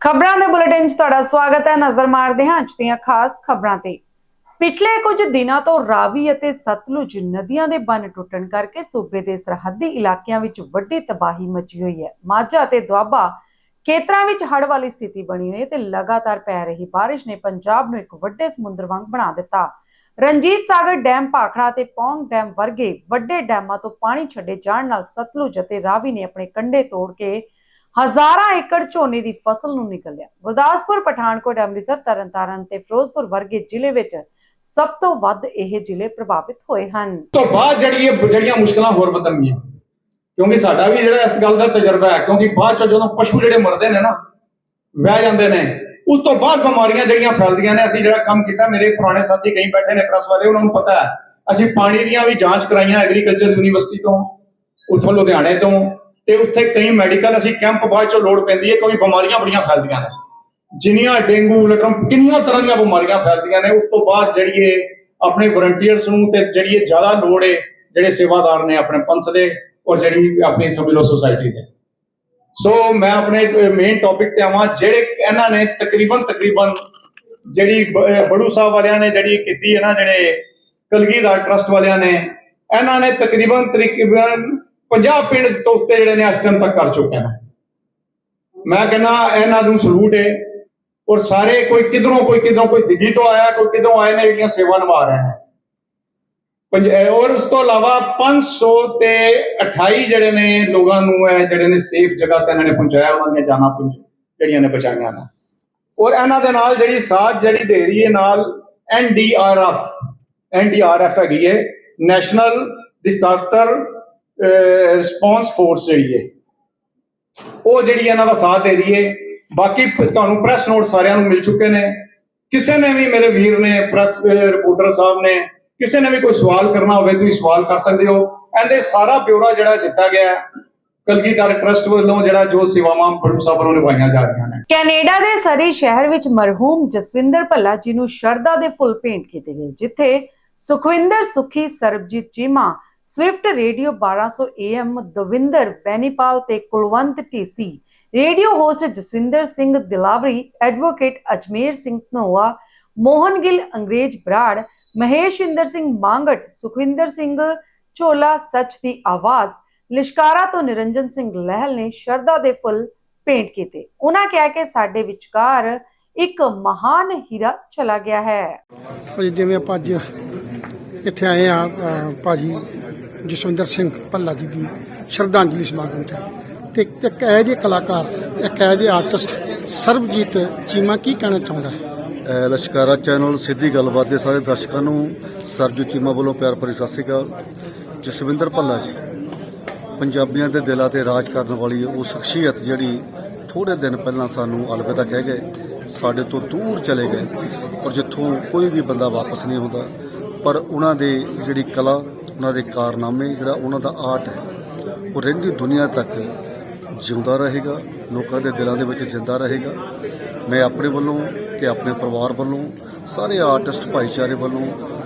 ਖਬਰਾਂ ਦੇ ਬੁਲੇਟਿਨ 'ਚ ਤੁਹਾਡਾ ਸਵਾਗਤ ਹੈ। ਨਜ਼ਰ ਮਾਰਦੇ ਹਾਂ ਅੱਜ ਦੀਆਂ ਖਾਸ ਖਬਰਾਂ ਤੇ। ਪਿਛਲੇ ਕੁਝ ਦਿਨਾਂ ਤੋਂ ਰਾਵੀ ਅਤੇ ਸਤਲੁਜ ਨਦੀਆਂ ਦੇ ਬੰਨ ਟੁੱਟਣ ਕਰਕੇ ਸੂਬੇ ਦੇ ਸਰਹੱਦੀ ਇਲਾਕਿਆਂ ਵਿੱਚ ਵੱਡੀ ਤਬਾਹੀ ਮਚੀ ਹੋਈ ਹੈ। ਮਾਝਾ ਅਤੇ ਦੁਆਬਾ ਖੇਤਰਾਂ ਵਿੱਚ ਹੜ੍ਹ ਵਾਲੀ ਸਥਿਤੀ ਬਣੀ ਹੋਈ ਹੈ ਤੇ ਲਗਾਤਾਰ ਪੈ ਰਹੀ ਬਾਰਿਸ਼ ਨੇ ਪੰਜਾਬ ਨੂੰ ਇੱਕ ਵੱਡੇ ਸਮੁੰਦਰ ਵਾਂਗ ਬਣਾ ਦਿੱਤਾ। ਰਣਜੀਤ ਸਾਗਰ ਡੈਮ, ਭਾਖੜਾ ਤੇ ਪੌਂਗ ਡੈਮ ਵਰਗੇ ਵੱਡੇ ਡੈਮਾਂ ਤੋਂ ਪਾਣੀ ਛੱਡੇ ਜਾਣ ਨਾਲ ਸਤਲੁਜ ਅਤੇ ਰਾਵੀ ਨੇ ਆਪਣੇ ਕੰਢੇ ਤੋੜ ਕੇ ਹਜ਼ਾਰਾਂ ਏਕੜ ਝੋਨੇ ਦੀ ਫਸਲ ਨੂੰ ਨਿਕਲਿਆ। ਗੁਰਦਾਸਪੁਰ, ਪਠਾਨਕੋਟ, ਅੰਮ੍ਰਿਤਸਰ, ਤਰਨਤਾਰਨ ਤੇ ਫਿਰੋਜ਼ਪੁਰ ਵਰਗੇ ਜ਼ਿਲ੍ਹੇ ਵਿੱਚ ਸਭ ਤੋਂ ਵੱਧ ਇਹ ਜ਼ਿਲ੍ਹੇ ਪ੍ਰਭਾਵਿਤ ਹੋਏ ਹਨ। ਤੋਂ ਬਾਅਦ ਜਿਹੜੀ ਇਹ ਜਿਹੜੀਆਂ ਮੁਸ਼ਕਲਾਂ ਹੋਰ ਵਧਣਗੀਆਂ, ਕਿਉਂਕਿ ਸਾਡਾ ਵੀ ਜਿਹੜਾ ਇਸ ਗੱਲ ਦਾ ਤਜਰਬਾ ਹੈ, ਕਿਉਂਕਿ ਬਾਅਦ ਚ ਜਦੋਂ ਪਸ਼ੂ ਜਿਹੜੇ ਮਰਦੇ ਨੇ ਨਾ ਵਹਿ ਜਾਂਦੇ ਨੇ, ਉਸ ਤੋਂ ਬਾਅਦ ਬਿਮਾਰੀਆਂ ਜਿਹੜੀਆਂ ਫੈਲਦੀਆਂ ਨੇ, ਅਸੀਂ ਜਿਹੜਾ ਕੰਮ ਕੀਤਾ, ਮੇਰੇ ਪੁਰਾਣੇ ਸਾਥੀ ਕਈ ਬੈਠੇ ਨੇ ਪ੍ਰੈਸ ਵਾਲੇ, ਉਹਨਾਂ ਨੂੰ ਪਤਾ ਹੈ, ਅਸੀਂ ਪਾਣੀ ਦੀਆਂ ਵੀ ਜਾਂਚ ਕਰਾਈਆਂ ਐਗਰੀਕਲਚਰ ਯੂਨੀਵਰਸਿਟੀ ਤੋਂ, ਉੱਥੋਂ ਲੁਧਿਆਣੇ ਤੋਂ ਤੇ ਉੱਥੇ ਕਈ ਮੈਡੀਕਲ ਅਸੀਂ ਕੈਂਪ ਬਾਅਦ ਚੋਂ ਲੋੜ ਪੈਂਦੀ ਹੈ ਕਿਉਂਕਿ ਬਿਮਾਰੀਆਂ ਬੜੀਆਂ ਫੈਲਦੀਆਂ ਨੇ। ਜਿੰਨੀਆਂ ਡੇਂਗੂ, ਲਟਰਮ ਕਿੰਨੀਆਂ ਤਰ੍ਹਾਂ ਦੀਆਂ ਬਿਮਾਰੀਆਂ ਫੈਲਦੀਆਂ ਨੇ, ਉਸ ਤੋਂ ਬਾਅਦ ਜਿਹੜੀ ਆਪਣੇ ਵਲੰਟੀਅਰਸ ਨੂੰ ਤੇ ਜਿਹੜੀ ਇਹ ਜ਼ਿਆਦਾ ਲੋੜ ਹੈ ਜਿਹੜੇ ਸੇਵਾਦਾਰ ਨੇ ਆਪਣੇ ਪੰਥ ਦੇ ਔਰ ਜਿਹੜੀ ਆਪਣੀ ਸਿਵਲ ਸੋਸਾਇਟੀ ਦੇ। ਸੋ ਮੈਂ ਆਪਣੇ ਮੇਨ ਟੌਪਿਕ ਤੇ ਆਵਾਂ, ਜਿਹੜੇ ਇਹਨਾਂ ਨੇ ਤਕਰੀਬਨ ਤਕਰੀਬਨ ਜਿਹੜੀ ਬੜੂ ਸਾਹਿਬ ਵਾਲਿਆਂ ਨੇ ਜਿਹੜੀ ਕੀਤੀ ਹੈ ਨਾ, ਜਿਹੜੇ ਕਲਗੀਧਰ ਟਰਸਟ ਵਾਲਿਆਂ ਨੇ, ਇਹਨਾਂ ਨੇ ਤਕਰੀਬਨ ਤਕਰੀਬਨ 50 ਪਿੰਡ ਤੋਂ ਉੱਤੇ ਜਿਹੜੇ ਨੇ, ਇਸ ਟਾਈਮ ਤੱਕ ਕਰ ਚੁੱਕੇ ਨੇ। ਮੈਂ ਕਹਿੰਦਾ, ਇਹਨਾਂ ਨੂੰ ਸਲੂਟ ਹੈ ਔਰ ਸਾਰੇ ਕੋਈ ਕਿਧਰੋਂ ਕੋਈ ਕਿਧਰੋਂ, ਕੋਈ ਦਿੱਲੀ ਤੋਂ ਆਇਆ, ਕੋਈ ਕਿਧਰੋਂ ਆਏ ਨੇ ਜਿਹੜੀਆਂ ਸੇਵਾ ਨਿਭਾ ਰਹੇ ਨੇ। ਔਰ ਉਸ ਤੋਂ ਇਲਾਵਾ 500 ਤੇ 28 ਜਿਹੜੇ ਨੇ ਲੋਕਾਂ ਨੂੰ ਹੈ ਜਿਹੜੇ ਨੇ ਸੇਫ ਜਗ੍ਹਾ ਤੇ ਇਹਨਾਂ ਨੇ ਪਹੁੰਚਾਇਆ, ਉਹਨਾਂ ਨੇ ਜਾਨਾਂ ਪਹੁੰਚ ਜਿਹੜੀਆਂ ਨੇ ਪਹੁੰਚਾਈਆਂ ਨੇ। ਔਰ ਇਹਨਾਂ ਦੇ ਨਾਲ ਜਿਹੜੀ ਸਾਥ ਜਿਹੜੀ ਦੇ ਰਹੀ ਹੈ, ਨਾਲ ਐਨਡੀਆਰਐਫ ਐਨਡੀਆਰਐਫ ਹੈਗੀ ਹੈ ਨੈਸ਼ਨਲ ਡਿਸਾਸਟਰ ਰਿਸਪੌਂਸ ਫੋਰਸ ਜਿਹੜੀ ਹੈ ਉਹ ਜਿਹੜੀ ਇਹਨਾਂ ਦਾ ਸਾਥ ਦੇ ਰਹੀ ਹੈ। ਬਾਕੀ ਤੁਹਾਨੂੰ ਪ੍ਰੈਸ ਨੋਟ ਸਾਰਿਆਂ ਨੂੰ ਮਿਲ ਚੁੱਕੇ ਨੇ। ਕਿਸੇ ਨੇ ਵੀ ਮੇਰੇ ਵੀਰ ਨੇ ਪ੍ਰੈਸ ਰਿਪੋਰਟਰ ਸਾਹਿਬ ਨੇ ਕਿਸੇ ਨੇ ਵੀ ਕੋਈ ਸਵਾਲ ਕਰਨਾ ਹੋਵੇ ਤੁਸੀਂ ਸਵਾਲ ਕਰ ਸਕਦੇ ਹੋ। ਇਹਦੇ ਸਾਰਾ ਬਿਊਰਾ ਜਿਹੜਾ ਦਿੱਤਾ ਗਿਆ ਹੈ, ਕਲਗੀਧਰ ਟਰਸਟ ਵੱਲੋਂ ਜਿਹੜਾ ਜੋ ਸੇਵਾਵਾਂ ਬੜੂ ਸਾਹਿਬ ਵੱਲੋਂ ਨਿਭਾਈਆਂ ਜਾ ਰਹੀਆਂ ਨੇ। ਕੈਨੇਡਾ ਦੇ ਸਰੀ ਸ਼ਹਿਰ ਵਿੱਚ ਮਰਹੂਮ ਜਸਵਿੰਦਰ ਭੱਲਾ ਜੀ ਨੂੰ ਸ਼ਰਧਾ ਦੇ ਫੁੱਲ ਭੇਂਟ ਕੀਤੇ ਗਏ ਜਿੱਥੇ Sukhwinder Sukhi Sarabjit Cheema Swift radio 1200 AM Davinder Bainipal ਤੇ ਕੁਲਵੰਤ ਟੀਸੀ radio host Jaswinder Singh Dilawari advocate Ajmer Singh Dhanoa, Mohan Gill Angrez Brar Mahesinder Singh Mangat, Sukhwinder Singh ਝੋਲਾ ਸੱਚ ਦੀ ਆਵਾਜ਼, ਲਿਸ਼ਕਾਰਾ ਤੋਂ ਨਿਰੰਜਨ ਸਿੰਘ ਲਹਿਲ ਨੇ ਸ਼ਰਧਾ ਦੇ ਫੁੱਲ ਭੇਂਟ ਕੀਤੇ। ਉਹਨਾਂ ਕਿਹਾ ਕਿ ਸਾਡੇ ਵਿਚਕਾਰ ਇੱਕ ਮਹਾਨ ਹੀਰਾ ਚਲਾ ਗਿਆ ਹੈ। ਜਿਵੇਂ ਆਪਾਂ ਅੱਜ ਇੱਥੇ ਆਏ ਆ ਭਾਜੀ ਜਸਵਿੰਦਰ ਸਿੰਘ ਭੱਲਾ ਜੀ ਦੀ ਸ਼ਰਧਾਂਜਲੀ ਸਮਾਗਮ ਤੇ। ਤੇ ਇੱਕ ਇਹ ਜਿਹੇ ਕਲਾਕਾਰ, ਇੱਕ ਇਹ ਜਿਹੇ ਆਰਟਿਸਟ ਸਰਬਜੀਤ ਚੀਮਾ ਕੀ ਕਹਿਣਾ ਚਾਹੁੰਦਾ ਹੈ? ਲਸ਼ਕਾਰਾ ਚੈਨਲ ਸਿੱਧੀ ਗੱਲਬਾਤ ਦੇ ਸਾਰੇ ਦਰਸ਼ਕਾਂ ਨੂੰ, ਸਰਜੂ ਚੀਮਾ ਵੱਲੋਂ ਪਿਆਰ ਭਰੀ ਸਤਿ ਸ਼੍ਰੀ ਅਕਾਲ। ਜਸਵਿੰਦਰ ਭੱਲਾ ਜੀ, ਪੰਜਾਬੀਆਂ ਦੇ ਦਿਲਾਂ ਤੇ ਰਾਜ ਕਰਨ ਵਾਲੀ ਉਹ ਸ਼ਖਸੀਅਤ ਜਿਹੜੀ ਥੋੜੇ ਦਿਨ ਪਹਿਲਾਂ ਸਾਨੂੰ ਅਲਵਿਦਾ ਕਹਿ ਗਏ, ਸਾਡੇ ਤੋਂ ਦੂਰ ਚਲੇ ਗਏ ਔਰ ਜਿੱਥੋਂ ਕੋਈ ਵੀ ਬੰਦਾ ਵਾਪਸ ਨਹੀਂ ਆਉਂਦਾ। ਪਰ ਉਹਨਾਂ ਦੇ ਜਿਹੜੀ ਕਲਾ ਉਹਨਾਂ ਦੇ ਕਾਰਨਾਮੇ ਜਿਹੜਾ ਉਹਨਾਂ ਦਾ ਆਰਟ ਹੈ, ਉਹ ਰਹਿੰਦੀ ਦੁਨੀਆ ਤੱਕ ਜਿਉਂਦਾ ਰਹੇਗਾ, ਲੋਕਾਂ ਦੇ ਦਿਲਾਂ ਦੇ ਵਿੱਚ ਜਿੰਦਾ ਰਹੇਗਾ। ਮੈਂ ਆਪਣੇ ਵੱਲੋਂ ਤੇ ਆਪਣੇ ਪਰਿਵਾਰ ਵੱਲੋਂ, ਸਾਰੇ ਆਰਟਿਸਟ ਭਾਈਚਾਰੇ ਵੱਲੋਂ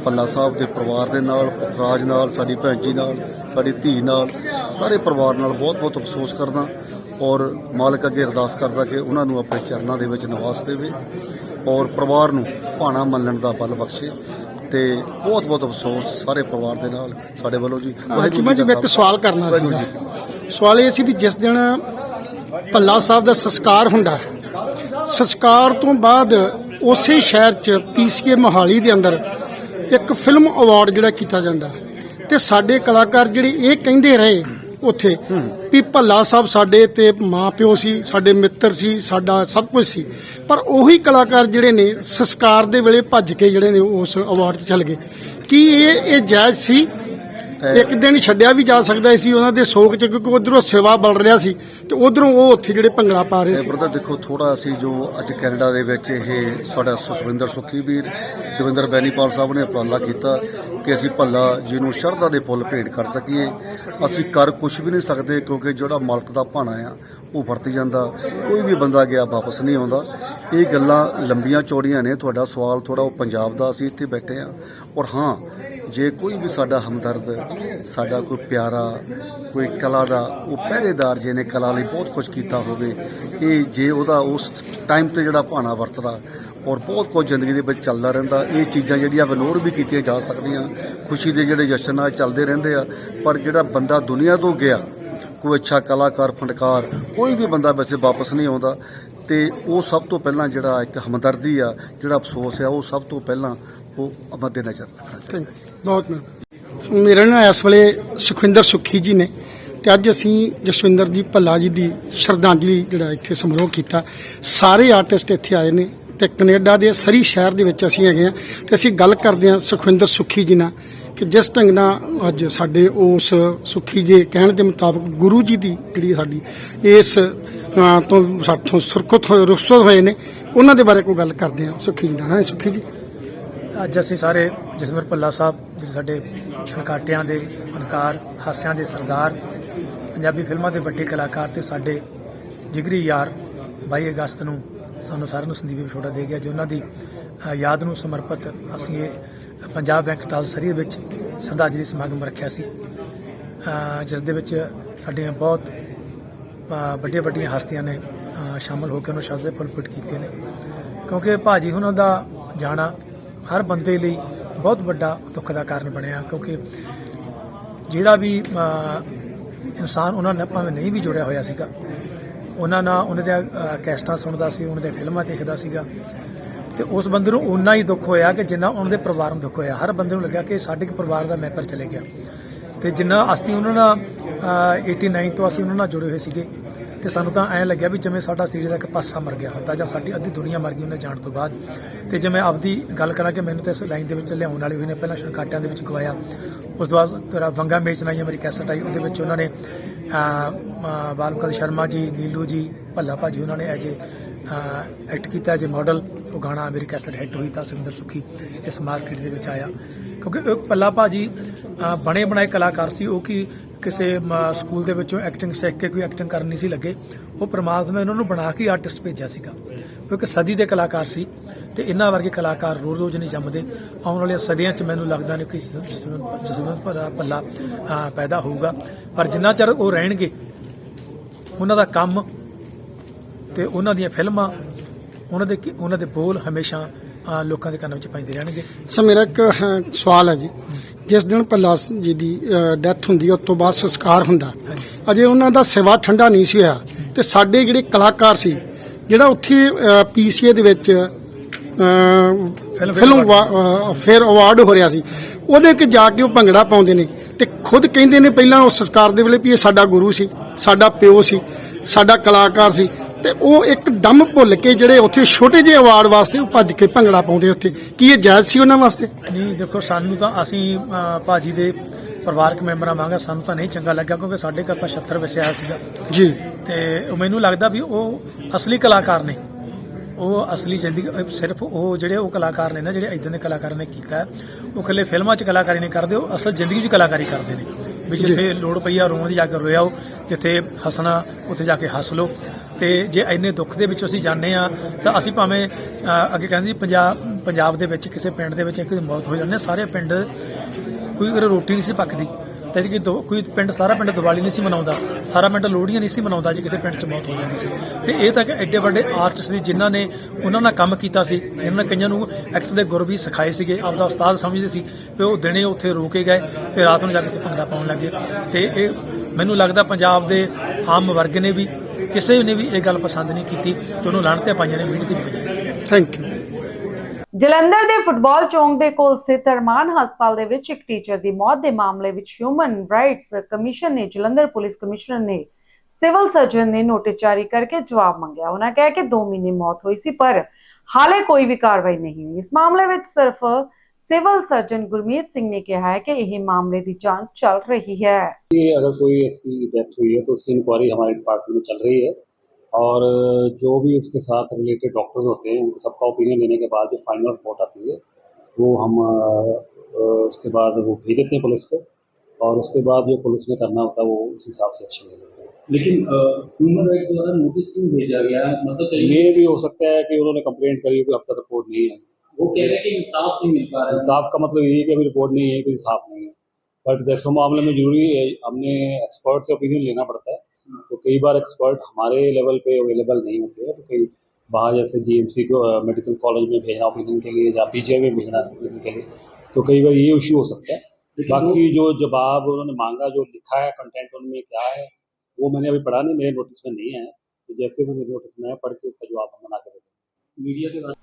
ਪੱਲਾ ਸਾਹਿਬ ਦੇ ਪਰਿਵਾਰ ਦੇ ਨਾਲ ਰਾਜ ਨਾਲ, ਸਾਡੀ ਭੈਣ ਜੀ ਨਾਲ, ਸਾਡੀ ਧੀ ਨਾਲ, ਸਾਰੇ ਪਰਿਵਾਰ ਨਾਲ ਬਹੁਤ-ਬਹੁਤ ਅਫਸੋਸ ਕਰਦਾ ਔਰ ਮਾਲਕ ਅੱਗੇ ਅਰਦਾਸ ਕਰਦਾ ਕਿ ਉਹਨਾਂ ਨੂੰ ਆਪਣੇ ਚਰਨਾਂ ਦੇ ਵਿੱਚ ਨਿਵਾਸ ਦੇਵੇ ਔਰ ਪਰਿਵਾਰ ਨੂੰ ਭਾਣਾ ਮੰਨਣ ਦਾ ਬਲ ਬਖਸ਼ੇ। ਤੇ ਬਹੁਤ-ਬਹੁਤ ਅਫਸੋਸ ਸਾਰੇ ਪਰਿਵਾਰ ਦੇ ਨਾਲ ਸਾਡੇ ਵੱਲੋਂ ਜੀ। ਚੀਮਾ ਜੀ ਮੈਂ ਇੱਕ ਸਵਾਲ ਕਰਨਾ ਸੀ। ਸਵਾਲ ਇਹ ਸੀ ਵੀ ਜਿਸ ਦਿਨ ਭੱਲਾ ਸਾਹਿਬ ਦਾ ਸੰਸਕਾਰ ਹੁੰਦਾ ਸੰਸਕਾਰ ਤੋਂ ਬਾਅਦ ਉਸੇ ਸ਼ਹਿਰ 'ਚ ਪੀਸੀਏ ਮੋਹਾਲੀ ਦੇ ਅੰਦਰ ਇੱਕ ਫਿਲਮ ਅਵਾਰਡ ਜਿਹੜਾ ਕੀਤਾ ਜਾਂਦਾ। ਤੇ ਸਾਡੇ ਕਲਾਕਾਰ ਜਿਹੜੇ ਇਹ ਕਹਿੰਦੇ ਰਹੇ ਉੱਥੇ ਵੀ ਭੱਲਾ ਸਾਹਿਬ ਸਾਡੇ ਤੇ ਮਾਂ ਪਿਓ ਸੀ ਸਾਡੇ ਮਿੱਤਰ ਸੀ ਸਾਡਾ ਸਭ ਕੁਝ ਸੀ। ਪਰ ਉਹੀ ਕਲਾਕਾਰ ਜਿਹੜੇ ਨੇ ਸੰਸਕਾਰ ਦੇ ਵੇਲੇ ਭੱਜ ਕੇ ਜਿਹੜੇ ਨੇ ਉਸ ਅਵਾਰਡ 'ਤੇ ਚੱਲ ਗਏ। ਕੀ ਇਹ ਇਹ ਜਾਇਜ਼ ਸੀ? ਇੱਕ ਦਿਨ ਛੱਡਿਆ ਵੀ ਜਾ ਸਕਦਾ ਸੀ ਉਹਨਾਂ ਦੇ ਸੋਗ ਚ ਕਿਉਂਕਿ ਉਧਰੋਂ ਸੇਵਾ ਬਲ ਰਿਹਾ ਸੀ ਤੇ ਉਧਰੋਂ ਉਹ ਉੱਥੇ ਜਿਹੜੇ ਭੰਗੜਾ ਪਾ ਰਹੇ ਸੀ। ਬ੍ਰਦਰ ਦੇਖੋ ਥੋੜਾ ਅਸੀਂ ਜੋ ਅੱਜ ਕੈਨੇਡਾ ਦੇ ਵਿੱਚ ਇਹ ਸਾਡਾ ਸੁਖਵਿੰਦਰ ਸੁਖੀ ਵੀਰ ਦਵਿੰਦਰ ਬੈਨੀਪਾਲ ਸਾਹਿਬ ਨੇ ਉਪਰਾਲਾ ਕੀਤਾ ਕਿ ਅਸੀਂ ਭੱਲਾ ਜੀ ਨੂੰ ਸ਼ਰਧਾ ਦੇ ਫੁੱਲ ਭੇਟ ਕਰ ਸਕੀਏ। ਅਸੀਂ ਕਰ ਕੁਝ ਵੀ ਨਹੀਂ ਸਕਦੇ ਕਿਉਂਕਿ ਜਿਹੜਾ ਮਾਲਕ ਦਾ ਭਾਣਾ ਆ ਉਹ ਵਰਤੀ ਜਾਂਦਾ। ਕੋਈ ਵੀ ਬੰਦਾ ਗਿਆ ਵਾਪਸ ਨਹੀਂ ਆਉਂਦਾ। ਇਹ ਗੱਲਾਂ ਲੰਬੀਆਂ ਚੌੜੀਆਂ ਨੇ। ਤੁਹਾਡਾ ਸਵਾਲ ਥੋੜਾ ਉਹ ਪੰਜਾਬ ਦਾ ਅਸੀਂ ਇੱਥੇ ਬੈਠੇ ਆ ਔਰ ਹਾਂ ਜੇ ਕੋਈ ਵੀ ਸਾਡਾ ਹਮਦਰਦ, ਸਾਡਾ ਕੋਈ ਪਿਆਰਾ, ਕੋਈ ਕਲਾ ਦਾ, ਉਹ ਪਹਿਰੇਦਾਰ ਜੇ ਨੇ ਕਲਾ ਲਈ ਬਹੁਤ ਕੁਝ ਕੀਤਾ ਹੋਵੇ ਇਹ ਜੇ ਉਹਦਾ ਉਸ ਟਾਈਮ ਤੇ ਜਿਹੜਾ ਭਾਣਾ ਵਰਤਦਾ ਔਰ ਬਹੁਤ ਕੁਝ ਜ਼ਿੰਦਗੀ ਦੇ ਵਿੱਚ ਚੱਲਦਾ ਰਹਿੰਦਾ, ਇਹ ਚੀਜ਼ਾਂ ਜਿਹੜੀਆਂ ਇਗਨੋਰ ਵੀ ਕੀਤੀਆਂ ਜਾ ਸਕਦੀਆਂ, ਖੁਸ਼ੀ ਦੇ ਜਿਹੜੇ ਜਸ਼ਨ ਆ ਚੱਲਦੇ ਰਹਿੰਦੇ ਆ, ਪਰ ਜਿਹੜਾ ਬੰਦਾ ਦੁਨੀਆ ਤੋਂ ਗਿਆ, ਕੋਈ ਅੱਛਾ ਕਲਾਕਾਰ, ਫਨਕਾਰ, ਕੋਈ ਵੀ ਬੰਦਾ ਵੈਸੇ ਵਾਪਸ ਨਹੀਂ ਆਉਂਦਾ, ਤੇ ਉਹ ਸਭ ਤੋਂ ਪਹਿਲਾਂ ਜਿਹੜਾ ਇੱਕ ਹਮਦਰਦੀ ਆ, ਜਿਹੜਾ ਅਫਸੋਸ ਆ, ਉਹ ਸਭ ਤੋਂ ਪਹਿਲਾਂ ਉਹ ਮੱਦੇ ਨਜ਼ਰ ਰੱਖਣਾ ਚਾਹੀਦਾ ਬਹੁਤ ਮਿਹਰਬਾਨੀ। ਮੇਰੇ ਨਾਲ ਇਸ ਵੇਲੇ ਸੁਖਵਿੰਦਰ ਸੁਖੀ ਜੀ ਨੇ ਤੇ ਅੱਜ ਅਸੀਂ ਜਸਵਿੰਦਰ ਜੀ ਭੱਲਾ ਜੀ ਦੀ ਸ਼ਰਧਾਂਜਲੀ ਜਿਹੜਾ ਇੱਥੇ ਸਮਾਰੋਹ ਕੀਤਾ। ਸਾਰੇ ਆਰਟਿਸਟ ਇੱਥੇ ਆਏ ਨੇ ਤੇ ਕੈਨੇਡਾ ਦੇ ਸਰੀ ਸ਼ਹਿਰ ਦੇ ਵਿੱਚ ਅਸੀਂ ਹੈਗੇ ਆ ਤੇ ਅਸੀਂ ਗੱਲ ਕਰਦੇ ਹਾਂ ਸੁਖਵਿੰਦਰ ਸੁਖੀ ਜੀ ਨਾਲ ਕਿ ਜਿਸ ਢੰਗ ਨਾਲ ਅੱਜ ਸਾਡੇ ਉਸ ਸੁਖੀ ਜੀ ਕਹਿਣ ਦੇ ਮੁਤਾਬਕ ਗੁਰੂ ਜੀ ਦੀ ਜਿਹੜੀ ਸਾਡੀ ਇਸ ਤੋਂ ਸਾਥੋਂ ਸੁਰਖਤ ਹੋਏ ਰੁਖਸਤ ਹੋਏ ਨੇ, ਉਹਨਾਂ ਦੇ ਬਾਰੇ ਕੋਈ ਗੱਲ ਕਰਦੇ ਹਾਂ ਸੁਖੀ ਜੀ ਨਾਲ। ਹਾਂ ਸੁੱਖੀ ਜੀ। ਅੱਜ ਅਸੀਂ ਸਾਰੇ ਜਸਵਿੰਦਰ ਭੱਲਾ ਸਾਹਿਬ, ਜਿਹੜੇ ਸਾਡੇ ਛਣਕਾਟਿਆਂ ਦੇ ਫਨਕਾਰ, ਹਾਸਿਆਂ ਦੇ ਸਰਦਾਰ, ਪੰਜਾਬੀ ਫਿਲਮਾਂ ਦੇ ਵੱਡੇ ਕਲਾਕਾਰ ਤੇ ਸਾਡੇ ਜਿਗਰੀ ਯਾਰ 22 ਅਗਸਤ ਨੂੰ ਸਾਨੂੰ ਸਾਰਿਆਂ ਨੂੰ ਸੰਦੀਪ ਵਿਛੋੜਾ ਦੇ ਗਿਆ ਜੋ ਉਹਨਾਂ ਦੀ ਯਾਦ ਨੂੰ ਸਮਰਪਿਤ ਅਸੀਂ ਇਹ ਪੰਜਾਬ ਬੈਂਕ ਟਾਲ ਸਰੀ ਵਿੱਚ ਸ਼ਰਧਾਂਜਲੀ ਸਮਾਗਮ ਰੱਖਿਆ ਸੀ। ਜਿਸ ਦੇ ਵਿੱਚ ਸਾਡੀਆਂ ਬਹੁਤ ਵੱਡੀਆਂ ਵੱਡੀਆਂ ਹਸਤੀਆਂ ਨੇ ਸ਼ਾਮਲ ਹੋ ਕੇ ਉਹਨਾਂ ਸ਼ਬਦ ਫੁੱਲ ਪੁੱਟ ਕੀਤੇ ਨੇ। ਕਿਉਂਕਿ ਭਾਜੀ ਉਹਨਾਂ ਦਾ ਜਾਣਾ ਹਰ ਬੰਦੇ ਲਈ ਬਹੁਤ ਵੱਡਾ ਦੁੱਖ ਦਾ ਕਾਰਨ ਬਣਿਆ ਕਿਉਂਕਿ ਜਿਹੜਾ ਵੀ ਇਨਸਾਨ ਉਹਨਾਂ ਨਾਲ ਭਾਵੇਂ ਨਹੀਂ ਵੀ ਜੁੜਿਆ ਹੋਇਆ ਸੀਗਾ ਉਹਨਾਂ ਨਾਲ ਉਹਨਾਂ ਦੇ ਕੈਸਟਾਂ ਸੁਣਦਾ ਸੀ ਉਹਨਾਂ ਦੇ ਫਿਲਮਾਂ ਦੇਖਦਾ ਸੀਗਾ ਤੇ ਉਸ ਬੰਦੇ ਨੂੰ ਉਨਾ ਹੀ ਦੁੱਖ ਹੋਇਆ ਕਿ ਜਿੰਨਾ ਉਹਨਾਂ ਦੇ ਪਰਿਵਾਰ ਨੂੰ ਦੁੱਖ ਹੋਇਆ। ਹਰ ਬੰਦੇ ਨੂੰ ਲੱਗਿਆ ਕਿ ਸਾਡੇ ਇੱਕ ਪਰਿਵਾਰ ਦਾ ਮੈਂਬਰ ਚਲੇ ਗਿਆ ਤੇ ਜਿੰਨਾ ਅਸੀਂ ਉਹਨਾਂ ਨਾਲ ਅ, 89 ਤੋਂ ਅਸੀਂ ਉਹਨਾਂ ਨਾਲ ਜੁੜੇ ਹੋਏ ਸੀਗੇ ਤੇ ਸਾਨੂੰ ਤਾਂ ਐਂ ਲੱਗਿਆ ਵੀ ਜਿਵੇਂ ਸਾਡਾ ਸਰੀਰ ਦਾ ਇੱਕ ਪਾਸਾ ਮਰ ਗਿਆ ਹੁੰਦਾ ਜਾਂ ਸਾਡੀ ਅੱਧੀ ਦੁਨੀਆ ਮਰ ਗਈ ਉਹਨੇ ਜਾਣ ਤੋਂ ਬਾਅਦ। ਤੇ ਜੇ ਮੈਂ ਆਪਦੀ ਗੱਲ ਕਰਾਂ ਕਿ ਮੈਨੂੰ ਤਾਂ ਇਸ ਲਾਈਨ ਦੇ ਵਿੱਚ ਲਿਆਉਣ ਵਾਲੀ ਹੋਈ ਨੇ ਪਹਿਲਾਂ ਸ਼ਰਕਾਟਿਆਂ ਦੇ ਵਿੱਚ ਗਵਾਇਆ। ਉਸ ਤੋਂ ਬਾਅਦ ਤੇਰਾ ਵੰਗਾ ਮੇਚ ਨਾਈ ਮੇਰੀ ਕੈਸਟ ਆਈ ਉਹਦੇ ਵਿੱਚ ਉਹਨਾਂ ਨੇ ਬਾਲਕਲ ਸ਼ਰਮਾ ਜੀ ਨੀਲੂ ਜੀ ਭੱਲਾ ਭਾਜੀ ਉਹਨਾਂ ਨੇ ਐਜ ਐਕਟ ਕੀਤਾ ਜੇ ਮਾਡਲ ਉਹ ਗਾਣਾ ਮੇਰੀ ਕੈਸਟ ਹਿੱਟ ਹੋਈ ਤਾਂ ਸੁਖਿੰਦਰ ਸੁਖੀ ਇਸ ਮਾਰਕੀਟ ਦੇ ਵਿੱਚ ਆਇਆ। ਕਿਉਂਕਿ ਉਹ ਭੱਲਾ ਭਾਜੀ ਅ, ਬਣੇ ਬਣਾਏ ਕਲਾਕਾਰ ਸੀ ਉਹ ਕੀ ਕਿਸੇ ਸਕੂਲ ਦੇ ਵਿੱਚੋਂ ਐਕਟਿੰਗ ਸਿੱਖ ਕੇ ਕੋਈ ਐਕਟਿੰਗ ਕਰਨ ਨਹੀਂ ਸੀ ਲੱਗੇ, ਉਹ ਪ੍ਰਮਾਤਮਾ ਨੇ ਉਹਨਾਂ ਨੂੰ ਬਣਾ ਕੇ ਆਰਟਿਸਟ ਭੇਜਿਆ ਸੀਗਾ। ਕਿਉਂਕਿ ਸਦੀ ਦੇ ਕਲਾਕਾਰ ਸੀ ਤੇ ਇਹਨਾਂ ਵਰਗੇ ਕਲਾਕਾਰ ਰੋਜ਼-ਰੋਜ਼ ਨਹੀਂ ਜੰਮਦੇ। ਆਉਣ ਵਾਲੀਆਂ ਸਦੀਆਂ 'ਚ ਮੈਨੂੰ ਲੱਗਦਾ ਨਹੀਂ ਕਿ ਜਸਵੰਤ ਭੱਲਾ ਭੱਲਾ ਪੈਦਾ ਹੋਊਗਾ। ਪਰ ਜਿੰਨਾ ਚਿਰ ਉਹ ਰਹਿਣਗੇ, ਉਹਨਾਂ ਦਾ ਕੰਮ ਤੇ ਉਹਨਾਂ ਦੀਆਂ ਫਿਲਮਾਂ, ਉਹਨਾਂ ਦੇ ਉਹਨਾਂ ਦੇ ਬੋਲ ਹਮੇਸ਼ਾ ਲੋਕਾਂ ਦੇ ਕੰਨਾਂ ਵਿੱਚ ਪੈਂਦੇ ਰਹਿਣਗੇ। ਸਰ, ਮੇਰਾ ਇੱਕ ਸਵਾਲ ਹੈ ਜੀ। ਜਿਸ ਦਿਨ ਭੱਲਾ ਜੀ ਦੀ ਡੈਥ ਹੁੰਦੀ ਉਸ ਤੋਂ ਬਾਅਦ ਸੰਸਕਾਰ ਹੁੰਦਾ। ਅਜੇ ਉਹਨਾਂ ਦਾ ਸਿਵਾ ਠੰਡਾ ਨਹੀਂ ਸੀ ਹੋਇਆ। ਤੇ ਸਾਡੇ ਜਿਹੜੇ ਕਲਾਕਾਰ ਸੀ ਜਿਹੜਾ ਉੱਥੇ ਪੀਸੀਏ ਦੇ ਵਿੱਚ ਫਿਲਮ- ਫਿਰ ਅਵਾਰਡ ਹੋ ਰਿਹਾ ਸੀ। ਉਹਦੇ ਕਿ ਜਾ ਕੇ ਉਹ ਭੰਗੜਾ ਪਾਉਂਦੇ ਨੇ। ਤੇ ਖੁਦ ਕਹਿੰਦੇ ਨੇ ਪਹਿਲਾਂ ਉਹ ਸੰਸਕਾਰ ਦੇ ਵੇਲੇ ਵੀ ਇਹ ਸਾਡਾ ਗੁਰੂ ਸੀ ਸਾਡਾ ਪਿਓ ਸੀ ਸਾਡਾ ਕਲਾਕਾਰ ਸੀ। ਤੇ ਉਹ ਇੱਕਦਮ ਭੁੱਲ ਕੇ ਜਿਹੜੇ ਉੱਥੇ ਛੋਟੇ ਜਿਹੇ ਅਵਾਰਡ ਵਾਸਤੇ ਉਹ ਭੱਜ ਕੇ ਭੰਗੜਾ ਪਾਉਂਦੇ ਉੱਥੇ। ਕੀ ਇਹ ਜਾਇਜ਼ ਸੀ ਉਹਨਾਂ ਵਾਸਤੇ? ਨਹੀਂ ਦੇਖੋ ਸਾਨੂੰ ਤਾਂ ਅਸੀਂ ਭਾਜੀ ਦੇ ਪਰਿਵਾਰਕ ਮੈਂਬਰਾਂ ਵਾਂਗਾ ਸਾਨੂੰ ਤਾਂ ਨਹੀਂ ਚੰਗਾ ਲੱਗਾ ਕਿਉਂਕਿ ਸਾਡੇ ਘਰ ਤਾਂ 76 ਵਸਿਆ ਸੀਗਾ। ਜੀ। ਤੇ ਉਹ ਮੈਨੂੰ ਲੱਗਦਾ ਵੀ ਉਹ ਅਸਲੀ ਕਲਾਕਾਰ ਨੇ। ਉਹ ਅਸਲੀ ਜ਼ਿੰਦਗੀ ਸਿਰਫ ਉਹ ਜਿਹੜੇ ਉਹ ਕਲਾਕਾਰ ਨੇ ਨਾ ਜਿਹੜੇ ਇਦਾਂ ਦੇ ਕਲਾਕਾਰਾਂ ਨੇ ਕੀਤਾ ਉਹ ਇਕੱਲੇ ਫਿਲਮਾਂ 'ਚ ਕਲਾਕਾਰੀ ਨਹੀਂ ਕਰਦੇ ਉਹ ਅਸਲ ਜ਼ਿੰਦਗੀ 'ਚ ਕਲਾਕਾਰੀ ਕਰਦੇ ਨੇ। ਵੀ ਜਿੱਥੇ ਲੋੜ ਪਈ ਆ ਰੋਣ ਦੀ ਜਾ ਕੇ ਰੋਇਆਓ ਜਿੱਥੇ ਹੱਸਣਾ ਉੱਥੇ ਜਾ ਕੇ ਹੱਸ ਲਓ। ਤੇ ਜੇ ਇੰਨੇ ਦੁੱਖ ਦੇ ਵਿੱਚੋਂ ਅਸੀਂ ਜਾਂਦੇ ਆ ਤਾਂ ਅਸੀਂ ਭਾਵੇਂ ਅੱਗੇ ਕਹਿੰਦੇ ਪੰਜਾਬ ਪੰਜਾਬ ਦੇ ਵਿੱਚ ਕਿਸੇ ਪਿੰਡ ਦੇ ਵਿੱਚ ਇੱਕ ਦੀ ਮੌਤ ਹੋ ਜਾਂਦੀ ਸਾਰੇ ਪਿੰਡ ਕੋਈ ਰੋਟੀ ਨਹੀਂ ਸੀ ਪੱਕਦੀ, ਤੇ ਕਿ ਦੋ- ਕੋਈ ਪਿੰਡ, ਸਾਰਾ ਪਿੰਡ ਦੀਵਾਲੀ ਨਹੀਂ ਸੀ ਮਨਾਉਂਦਾ, ਸਾਰਾ ਪਿੰਡ ਲੋਹੜੀਆਂ ਨਹੀਂ ਸੀ ਮਨਾਉਂਦਾ, ਜੇ ਕਿਤੇ ਪਿੰਡ 'ਚ ਮੌਤ ਹੋ ਜਾਂਦੀ ਸੀ। ਤੇ ਇਹ ਤਾਂ ਕਿ ਐਡੇ ਵੱਡੇ ਆਰਟਿਸਟ ਸੀ ਜਿਨ੍ਹਾਂ ਨੇ ਉਹਨਾਂ ਨਾਲ ਕੰਮ ਕੀਤਾ ਸੀ ਇਹਨਾਂ ਕਈਆਂ ਨੂੰ ਐਕਟ ਦੇ ਗੁਰ ਵੀ ਸਿਖਾਏ ਸੀਗੇ, ਆਪਦਾ ਉਸਤਾਦ ਸਮਝਦੇ ਸੀ, ਤੇ ਉਹ ਦਿਨੇ ਉੱਥੇ ਰੋ ਕੇ ਗਏ ਫਿਰ ਰਾਤ ਨੂੰ ਜਾ ਕੇ ਤੇ ਭੰਗੜਾ ਪਾਉਣ ਲੱਗੇ। ਤੇ ਇਹ ਮੈਨੂੰ ਲੱਗਦਾ ਪੰਜਾਬ ਦੇ ਆਮ ਵਰਗ ਨੇ ਵੀ ਕਿਸੇ ਨੇ ਵੀ ਇਹ ਗੱਲ ਪਸੰਦ ਨਹੀਂ ਕੀਤੀ ਤੇ ਉਹਨੂੰ ਲਾਹਣਤੇ ਪਾਈਆਂ ਨੇ ਮੀਡੀਆ ਦੀ ਬਜਾਏ। ਥੈਂਕ ਯੂ ਜਲੰਧਰ ਦੇ ਫੁੱਟਬਾਲ ਚੌਂਕ ਦੇ ਕੋਲ ਸਥਿਤ ਅਰਮਾਨ ਹਸਪਤਾਲ ਦੇ ਵਿੱਚ ਇੱਕ ਟੀਚਰ ਦੀ ਮੌਤ ਦੇ ਮਾਮਲੇ ਵਿੱਚ ਹਿਊਮਨ ਰਾਈਟਸ ਕਮਿਸ਼ਨ ਨੇ ਜਲੰਧਰ ਪੁਲਿਸ ਕਮਿਸ਼ਨਰ ਨੇ ਸਿਵਲ ਸਰਜਨ ਨੇ ਨੋਟਿਸ ਜਾਰੀ ਕਰਕੇ ਜਵਾਬ ਮੰਗਿਆ। ਉਹਨਾਂ ਕਿਹਾ ਕਿ 2 ਮਹੀਨੇ ਮੌਤ ਹੋਈ ਸੀ ਪਰ ਹਾਲੇ ਕੋਈ ਵੀ ਕਾਰਵਾਈ ਨਹੀਂ ਹੋਈ। ਇਸ ਮਾਮਲੇ ਵਿੱਚ ਸਿਰਫ ਸਿਵਲ ਸਰਜਨ ਗੁਰਮੀਤ ਸਿੰਘ ਨੇ ਕਿਹਾ ਹੈ ਕਿ ਇਹ ਮਾਮਲੇ ਦੀ ਜਾਂਚ ਚੱਲ ਰਹੀ ਹੈ कि अगर कोई ऐसी डेथ हुई है तो उसकी इंक्वायरी हमारे डिपार्टमेंट में चल रही है और जो भी उसके साथ रिलेटेड डॉक्टर्स होते हैं उनका सबका ओपिनियन लेने के बाद जो फाइनल रिपोर्ट आती है वो हम अ, अ, उसके बाद वो भेज देते हैं पुलिस को और उसके बाद जो पुलिस में करना होता है वो उस हिसाब से एक्शन ले लेते हैं लेकिन ह्यूमन राइट द्वारा नोटिस क्यों भेजा गया है मतलब कहीं ये भी हो सकता है कि उन्होंने कंप्लेंट करी कोई अब तक रिपोर्ट नहीं है वो कह रहे हैं कि इंसाफ नहीं मिल पा रहा इंसाफ का मतलब यही है कि अभी रिपोर्ट नहीं है तो इंसाफ नहीं है। बट जैसे मामले में ज़रूरी है हमने एक्सपर्ट से ओपिनियन लेना पड़ता है। तो कई बार एक्सपर्ट हमारे लेवल पे अवेलेबल नहीं होते हैं तो कई बाहर जैसे जीएमसी को मेडिकल कॉलेज में भेजना ओपिनियन के लिए या पीजीआई में भेजना ओपिनियन के लिए तो कई बार ये इशू हो सकता है। बाकी जो जवाब उन्होंने मांगा जो लिखा है कंटेंट उनमें क्या है वो मैंने अभी पढ़ा नहीं मेरे नोटिस में नहीं है तो जैसे भी मेरे नोटिस में है पढ़ के उसका जवाब हम बना के देंगे मीडिया के बाद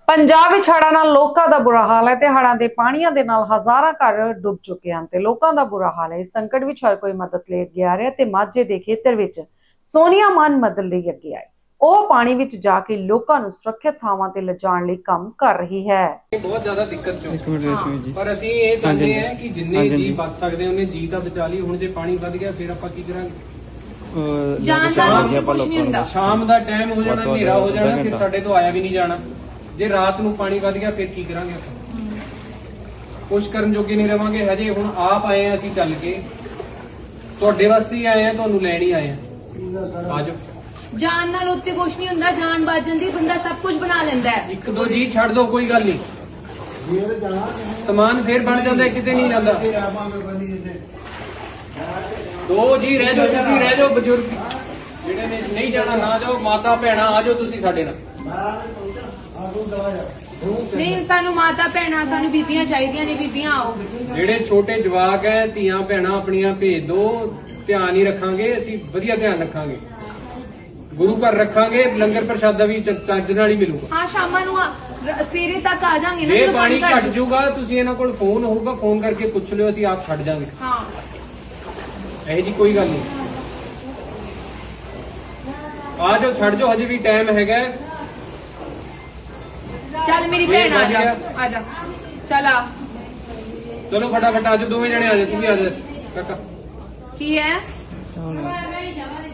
ਪੰਜਾਬ ਵਿੱਚ ਹੜ੍ਹਾਂ ਨਾਲ ਲੋਕਾਂ ਦਾ ਬੁਰਾ ਹਾਲ ਹੈ ਤੇ ਹੜ੍ਹਾਂ ਦੇ ਪਾਣੀਆਂ ਦੇ ਨਾਲ ਹਜ਼ਾਰਾਂ ਘਰ ਡੁੱਬ ਚੁੱਕੇ ਹਨ ਤੇ ਲੋਕਾਂ ਦਾ ਬੁਰਾ ਹਾਲ ਹੈ। ਇਸ ਸੰਕਟ ਵਿੱਚ ਹਰ ਕੋਈ ਮਦਦ ਲਈ ਅੱਗੇ ਆ ਰਿਹਾ ਤੇ ਮਾਝੇ ਦੇ ਖੇਤਰ ਵਿੱਚ ਸੋਨੀਆ ਮਾਨ ਮਦਦ ਲਈ ਅੱਗੇ ਆਈ ਉਹ ਪਾਣੀ ਵਿੱਚ ਜਾ ਕੇ ਲੋਕਾਂ ਨੂੰ ਸੁਰੱਖਿਅਤ ਥਾਵਾਂ ਤੇ ਲਿਜਾਣ ਲਈ ਕੰਮ ਕਰ ਰਹੀ ਹੈ। ਬਹੁਤ ਜ਼ਿਆਦਾ ਦਿੱਕਤ ਚੋਂ। ਪਰ ਅਸੀਂ ਇਹ ਚਾਹੁੰਦੇ ਹਾਂ ਕਿ ਜਿੰਨੇ ਜੀ ਬਚ ਸਕਦੇ ਉਹਨੇ ਜੀ ਤਾਂ ਬਚਾ ਲਈ। ਹੁਣ ਜੇ ਪਾਣੀ ਵੱਧ ਗਿਆ ਫਿਰ ਆਪਾਂ ਕੀ ਕਰਾਂਗੇ? ਜਾਨ ਦਾ ਕੁਝ ਨਹੀਂ ਹੁੰਦਾ। ਸ਼ਾਮ ਦਾ ਟਾਈਮ ਹੋ ਜਾਣਾ ਹਨੇਰਾ ਹੋ ਜਾਣਾ ਫਿਰ ਸਾਡੇ ਤੋਂ ਆਇਆ ਵੀ ਨਹੀਂ ਜਾਣਾ। ਜੇ ਰਾਤ ਨੂੰ ਪਾਣੀ ਵੱਧ ਗਿਆ ਫਿਰ ਕੀ ਕਰਾਂਗੇ ਆਪਾਂ? ਕੁਛ ਕਰਨ ਜੋਗੇ ਨਹੀਂ ਰਵਾਂਗੇ। ਹਜੇ ਹੁਣ ਆਪ ਆਏ ਆ ਅਸੀਂ ਚੱਲ ਕੇ। ਤੁਹਾਡੇ ਵਾਸਤੇ ਹੀ ਆਏ ਆ ਤੁਹਾਨੂੰ ਲੈਣ ਹੀ ਆਏ ਆ। ਆਜੋ ਜਾਨ ਨਾਲ ਉੱਤੇ ਕੁਝ ਨਹੀਂ ਹੁੰਦਾ ਜਾਨ ਬਚ ਜਾਂਦੀ ਬੰਦਾ ਸਭ ਕੁਝ ਬਣਾ ਲੈਂਦਾ ਹੈ। ਇੱਕ ਦੋ ਜੀ ਛੱਡ ਦੋ ਕੋਈ ਗੱਲ ਨਹੀਂ। ਸਮਾਨ ਫੇਰ ਬਣ ਜਾਂਦਾ ਕਿਤੇ ਨਹੀਂ ਜਾਂਦਾ। ਦੋ ਜੀ ਰਹਿ ਜਾਓ ਤੁਸੀਂ ਰਹਿ ਜਾਓ ਬਜ਼ੁਰਗ। ਜਿਹੜੇ ਨੇ ਨਹੀਂ ਜਾਣਾ ਨਾ ਜਾਓ ਮਾਤਾ ਭੈਣਾ ਆ ਜਾਓ ਤੁਸੀਂ ਸਾਡੇ ਨਾਲ। ਨਹੀਂ ਸਾਨੂੰ ਮਾਤਾ ਭੈਣਾਂ ਸਾਨੂੰ ਬੀਬੀਆਂ ਚਾਹੀਦੀਆਂ ਨੇ ਬੀਬੀਆਂ ਆਓ। ਜਿਹੜੇ ਛੋਟੇ ਜਵਾਕ ਹੈ ਧੀਆਂ ਭੈਣਾਂ ਆਪਣੀਆਂ ਭੇਜ ਦੋ ਧਿਆਨ ਹੀ ਰੱਖਾਂਗੇ ਅਸੀਂ ਵਧੀਆ ਧਿਆਨ ਰੱਖਾਂਗੇ। ਗੁਰੂ ਘਰ ਰੱਖਾਂਗੇ ਲੰਗਰ ਪ੍ਰਸ਼ਾਦਾ ਵੀ ਚੱਜ ਨਾਲ ਹੀ ਮਿਲੂਗਾ। ਹਾਂ ਸ਼ਾਮਾਂ ਨੂੰ ਆ- ਰ- ਸਵੇਰੇ ਤੱਕ ਆ ਜਾਾਂਗੇ ਨਾ ਜੇ ਜਦੋਂ ਪਾਣੀ ਘਟ ਜਾਊ। ਜਾਊਗਾ ਤੁਸੀਂ ਇਹਨਾਂ ਕੋਲ ਫੋਨ ਹੋਊਗਾ ਫੋਨ ਕਰਕੇ ਪੁੱਛ ਲਿਓ ਅਸੀਂ ਆਪ ਛੱਡ ਜਾਾਂਗੇ। ਹਾਂ। ਇਹੋ ਜੀ ਕੋਈ ਗੱਲ ਨਹੀਂ। ਆ ਜਾਓ ਛੱਡ ਜਾਓ ਹਜੇ ਵੀ ਟਾਈਮ ਹੈਗਾ। ਚੱਲ ਮੇਰੀ ਭੈਣ ਆ ਜਾ। ਆ ਜਾ। ਚੱਲ ਆ। ਚਲੋ ਫਟਾਫਟ ਆ ਜਾਓ ਦੋਵੇਂ ਜਣੇ ਆ ਜਾਓ ਤੂੰ ਵੀ ਆ ਜਾ ਕਾਕਾ। ਕੀ ਹੈ?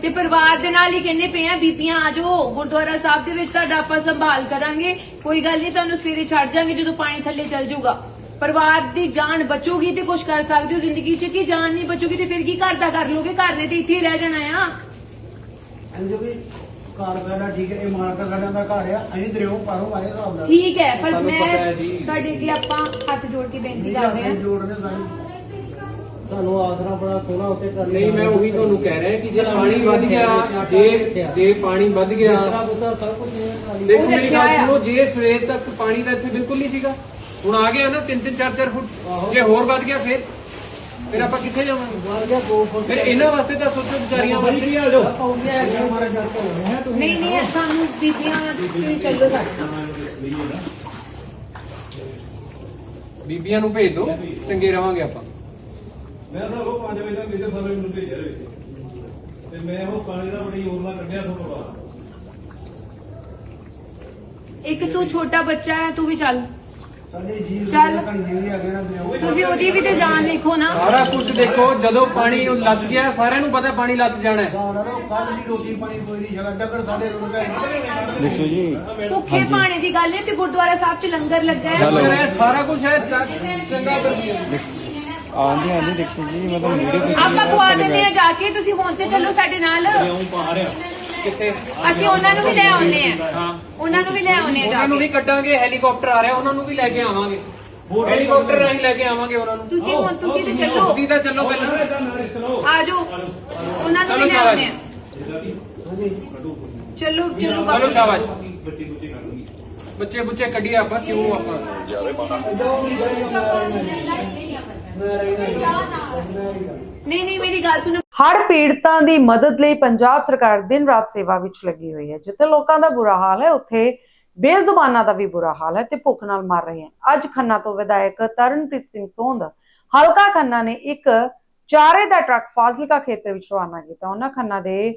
ਤੇ ਪਰਿਵਾਰ ਦੇ ਨਾਲ ਹੀ ਕਹਿੰਦੇ ਪਏ ਆ ਬੀਬੀਆਂ ਆ ਜਾਓ ਗੁਰਦੁਆਰਾ ਸਾਹਿਬ ਦੇ ਵਿੱਚ ਤੁਹਾਡਾ ਆਪਾਂ ਸੰਭਾਲ ਕਰਾਂਗੇ। ਕੋਈ ਗੱਲ ਨਹੀਂ ਤੁਹਾਨੂੰ ਸਵੇਰੇ ਛੱਡ ਜਾਾਂਗੇ ਜਦੋਂ ਪਾਣੀ ਥੱਲੇ ਚੱਲ ਜਾਊਗਾ। ਪਰਿਵਾਰ ਦੀ ਜਾਨ ਬਚੂਗੀ ਤੇ ਕੁਝ ਕਰ ਸਕਦੇ ਹੋ ਜ਼ਿੰਦਗੀ 'ਚ। ਕਿ ਜਾਨ ਨਹੀਂ ਬਚੂਗੀ ਤੇ ਫਿਰ ਕੀ ਘਰ ਦਾ ਕਰ ਲੋਗੇ? ਘਰ ਨੇ ਤੇ ਇੱਥੇ ਹੀ ਰਹਿ ਜਾਣਾ ਆ। ਜੋ ਕਿ ਘਰ ਸਾਡਾ ਠੀਕ ਹੈ ਇਹ ਮਾਲਕਾ ਸਾਡਾ ਦਾ ਘਰ ਆ ਅਸੀਂ ਦਰਿਓ ਪਾਰੋਂ ਆਏ ਹਿਸਾਬ ਨਾਲ। ਠੀਕ ਹੈ ਪਰ ਸਾਨੂੰ ਮੈਂ ਪਤਾ ਹੈ ਜੀ। ਤੁਹਾਡੇ ਅੱਗੇ ਆਪਾਂ ਹੱਥ ਜੋੜ ਕੇ ਬੇਨਤੀ ਕਰਦੇ ਹਾਂ। ਜੋੜਨੇ ਸਾਡੀ ਸਾਨੂੰ ਆਸਰਾ ਬੜਾ ਸੋਹਣਾ ਉੱਤੇ ਕਰ ਨਹੀਂ ਮੈਂ ਉਹੀ ਤੁਹਾਨੂੰ ਕਹਿ ਰਿਹਾ ਕਿ ਜੇ ਪਾਣੀ ਵੱਧ ਗਿਆ ਜੇ ਜੇ ਪਾਣੀ ਵੱਧ ਗਿਆ। ਸਭ ਕੁਝ ਦੇਖੋ ਉਹ ਮੇਰੀ ਰੱਖਿਆ ਗੱਲ ਆ। ਸੁਣੋ ਜੇ ਸਵੇਰ ਤੱਕ ਪਾਣੀ ਦਾ ਇੱਥੇ ਬਿਲਕੁਲ ਨਹੀਂ ਸੀਗਾ ਹੁਣ ਆ ਗਿਆ ਨਾ 3-3 4-4 ਫੁੱਟ ਜੇ ਹੋਰ ਵੱਧ ਗਿਆ ਫਿਰ? ਫਿਰ ਆਪਾਂ ਕਿੱਥੇ ਜਾਵਾਂਗੇ? ਫਿਰ ਇਹਨਾਂ ਵਾਸਤੇ ਤਾਂ ਸੋਚੋ ਵਿਚਾਰੀਆਂ ਵਾਸਤੇ ਆ ਜਾਓ ਨਹੀਂ ਨਹੀਂ ਸਾਨੂੰ ਬੀਬੀਆਂ ਤੁਸੀਂ ਚੱਲੋ ਸਾਡੇ ਨਾਲ। ਬੀਬੀਆਂ ਨੂੰ ਭੇਜ ਦਿਓ। ਚੰਗੇ ਰਵਾਂਗੇ ਆਪਾਂ। ਮੈਂ ਤਾਂ ਉਹ 5 ਵਜੇ ਤੱਕ ਮੇਰੇ ਸਾਰੇ ਮੈਨੂੰ ਭੇਜਿਆ ਸੀ। ਤੇ ਮੈਂ ਉਹ ਪਾਣੀ ਦਾ ਬੜੀ ਯੋਜਨਾ ਕੱਢਿਆ ਤੋਂ ਬਾਅਦ ਇੱਕ ਤੂੰ ਛੋਟਾ ਬੱਚਾ ਹੈ ਤੂੰ ਵੀ ਚੱਲ। ਚੱਲ। ਤੁਸੀਂ ਉਹਦੀ ਵੀ ਤੇ ਜਾਨ ਵੇਖੋ ਨਾ। ਸਾਰਾ ਕੁਝ ਦੇਖੋ ਜਦੋਂ ਪਾਣੀ ਉਹ ਲੱਗ ਗਿਆ ਸਾਰਿਆਂ ਨੂੰ ਪਤਾ ਪਾਣੀ ਲੱਗ ਜਾਣਾ ਹੈ। ਭੁੱਖੇ ਪਾਣੀ ਦੀ ਗੱਲ ਹੈ ਤੇ ਗੁਰਦੁਆਰਾ ਸਾਹਿਬ 'ਚ ਲੰਗਰ ਲੱਗਾ ਹੈ। ਪਰ ਇਹ ਸਾਰਾ ਕੁਝ ਹੈ ਚ- ਚੰਗਾ ਕਰ ਆਂਦੀ ਆਂਦੀ ਦੇਖੋ ਜੀ ਮੈਂ ਤੁਹਾਨੂੰ ਵੀਡੀਓ ਆਪਾਂ ਖਵਾ ਦਿੰਦੇ ਆ ਜਾ ਕੇ ਤੁਸੀਂ ਹੁਣ ਤੇ ਚੱਲੋ ਸਾਡੇ ਨਾਲ। ਕਿੱਥੇ? ਅਸੀਂ ਉਹਨਾਂ ਨੂੰ ਵੀ ਲੈ ਆਉਨੇ ਆ ਉਹਨਾਂ ਨੂੰ ਵੀ ਲੈ ਆਉਨੇ ਆ ਜਾ ਉਹਨਾਂ ਨੂੰ ਵੀ ਕੇ। ਕੱਢਾਂਗੇ ਹੈਲੀਕਾਪਟਰ ਆ ਰਿਹਾ ਉਹਨਾਂ ਨੂੰ ਵੀ ਲੈ ਕੇ ਆਵਾਂਗੇ। ਹੈਲੀਕਾਪਟਰ ਰਾਹੀਂ ਲੈ ਕੇ ਆਵਾਂਗੇ ਉਹਨਾਂ ਨੂੰ। ਤੁਸੀਂ ਹੁਣ ਤੁਸੀਂ ਤੇ ਚੱਲੋ। ਤੁਸੀਂ ਤਾਂ ਚੱਲੋ ਪਹਿਲਾਂ। ਆ ਜਾਓ। ਉਹਨਾਂ ਨੂੰ ਚਲੋ ਵੀ ਲੈ ਸ਼ਾਬਾਸ਼। ਆਉਨੇ ਆ ਚਲੋ ਚਲੋ ਚਲੋ ਬਾਬਾ ਸ਼ਾਬਾਸ਼। ਬੱਚੇ ਬੁੱਚੇ ਕੱਢੀਏ ਆਪਾਂ ਕਿਉਂ ਆਪਾਂ? ਨਹੀਂ ਨਹੀਂ ਮੇਰੀ ਗੱਲ ਸੁਣੋ। ਹੜ ਪੀੜਤਾਂ ਦੀ ਮਦਦ ਲਈ ਪੰਜਾਬ ਸਰਕਾਰ ਦਿਨ ਰਾਤ ਸੇਵਾ ਵਿੱਚ ਲੱਗੀ ਹੋਈ ਹੈ। ਜਿੱਥੇ ਲੋਕਾਂ ਦਾ ਬੁਰਾ ਹਾਲ ਹੈ, ਉੱਥੇ ਬੇਜ਼ੁਬਾਨਾਂ ਦਾ ਵੀ ਬੁਰਾ ਹਾਲ ਹੈ ਤੇ ਭੁੱਖ ਨਾਲ ਮਰ ਰਹੇ ਹਨ। ਅੱਜ ਖੰਨਾ ਤੋਂ ਵਿਧਾਇਕ ਤਰਨਪ੍ਰੀਤ ਸਿੰਘ ਸੋਂਦ ਹਲਕਾ ਖੰਨਾ ਨੇ ਇੱਕ ਚਾਰੇ ਦਾ ਟਰੱਕ ਫਾਜ਼ਿਲਕਾ ਖੇਤਰ ਵਿੱਚ ਰਵਾਨਾ ਕੀਤਾ। ਉਹਨਾਂ ਖੰਨਾ ਦੇ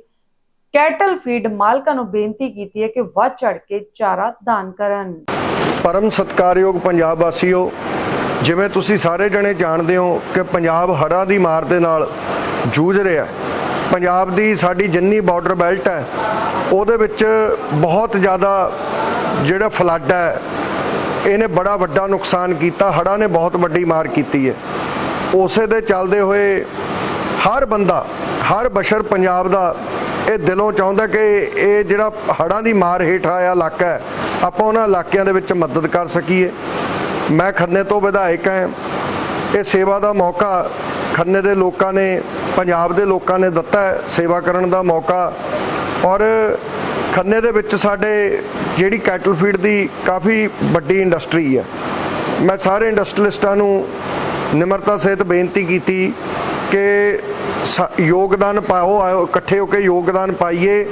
ਕੈਟਲ ਫੀਡ ਮਾਲਕਾਂ ਨੂੰ ਬੇਨਤੀ ਕੀਤੀ ਹੈ ਕਿ ਵੱਧ ਚੜ ਕੇ ਚਾਰਾ ਦਾਨ ਕਰਨ। ਪਰਮ ਸਤਕਾਰਯੋਗ ਪੰਜਾਬ ਵਾਸੀਓ, ਜਿਵੇਂ ਤੁਸੀਂ ਸਾਰੇ ਜਣੇ ਜਾਣਦੇ ਹੋ ਕਿ ਪੰਜਾਬ ਹੜਾਂ ਦੀ ਮਾਰ ਦੇ ਨਾਲ ਜੂਝ ਰਿਹਾ ਪੰਜਾਬ ਦੀ ਸਾਡੀ ਜਿੰਨੀ ਬਾਰਡਰ ਬੈਲਟ ਹੈ, ਉਹਦੇ ਵਿੱਚ ਬਹੁਤ ਜ਼ਿਆਦਾ ਜਿਹੜਾ ਫਲੱਡ ਹੈ, ਇਹਨੇ ਬੜਾ ਵੱਡਾ ਨੁਕਸਾਨ ਕੀਤਾ। ਹੜ੍ਹਾਂ ਨੇ ਬਹੁਤ ਵੱਡੀ ਮਾਰ ਕੀਤੀ ਹੈ। ਉਸੇ ਦੇ ਚੱਲਦੇ ਹੋਏ ਹਰ ਬੰਦਾ, ਹਰ ਬਸ਼ਰ ਪੰਜਾਬ ਦਾ ਇਹ ਦਿਲੋਂ ਚਾਹੁੰਦਾ ਕਿ ਇਹ ਜਿਹੜਾ ਹੜ੍ਹਾਂ ਦੀ ਮਾਰ ਹੇਠ ਆਇਆ ਇਲਾਕਾ ਹੈ, ਆਪਾਂ ਉਹਨਾਂ ਇਲਾਕਿਆਂ ਦੇ ਵਿੱਚ ਮਦਦ ਕਰ ਸਕੀਏ। ਮੈਂ ਖੰਨੇ ਤੋਂ ਵਿਧਾਇਕ ਹਾਂ। ਇਹ ਸੇਵਾ ਦਾ ਮੌਕਾ ਖੰਨੇ ਦੇ ਲੋਕਾਂ ਨੇ, ਪੰਜਾਬ ਦੇ ਲੋਕਾਂ ਨੇ ਦਿੱਤਾ ਸੇਵਾ ਕਰਨ ਦਾ ਮੌਕਾ। ਔਰ ਖੰਨੇ ਦੇ ਵਿੱਚ ਸਾਡੇ ਜਿਹੜੀ ਕੈਟਲ ਫੀਡ ਦੀ ਕਾਫੀ ਵੱਡੀ ਇੰਡਸਟਰੀ ਹੈ ਮੈਂ ਸਾਰੇ ਇੰਡਸਟਰੀਲਿਸਟਾਂ ਨੂੰ ਨਿਮਰਤਾ ਸਹਿਤ ਬੇਨਤੀ ਕੀਤੀ ਕਿ ਸ- ਯੋਗਦਾਨ ਪਾਓ, ਆਓ, ਇਕੱਠੇ ਹੋ ਕੇ ਯੋਗਦਾਨ ਪਾਈਏ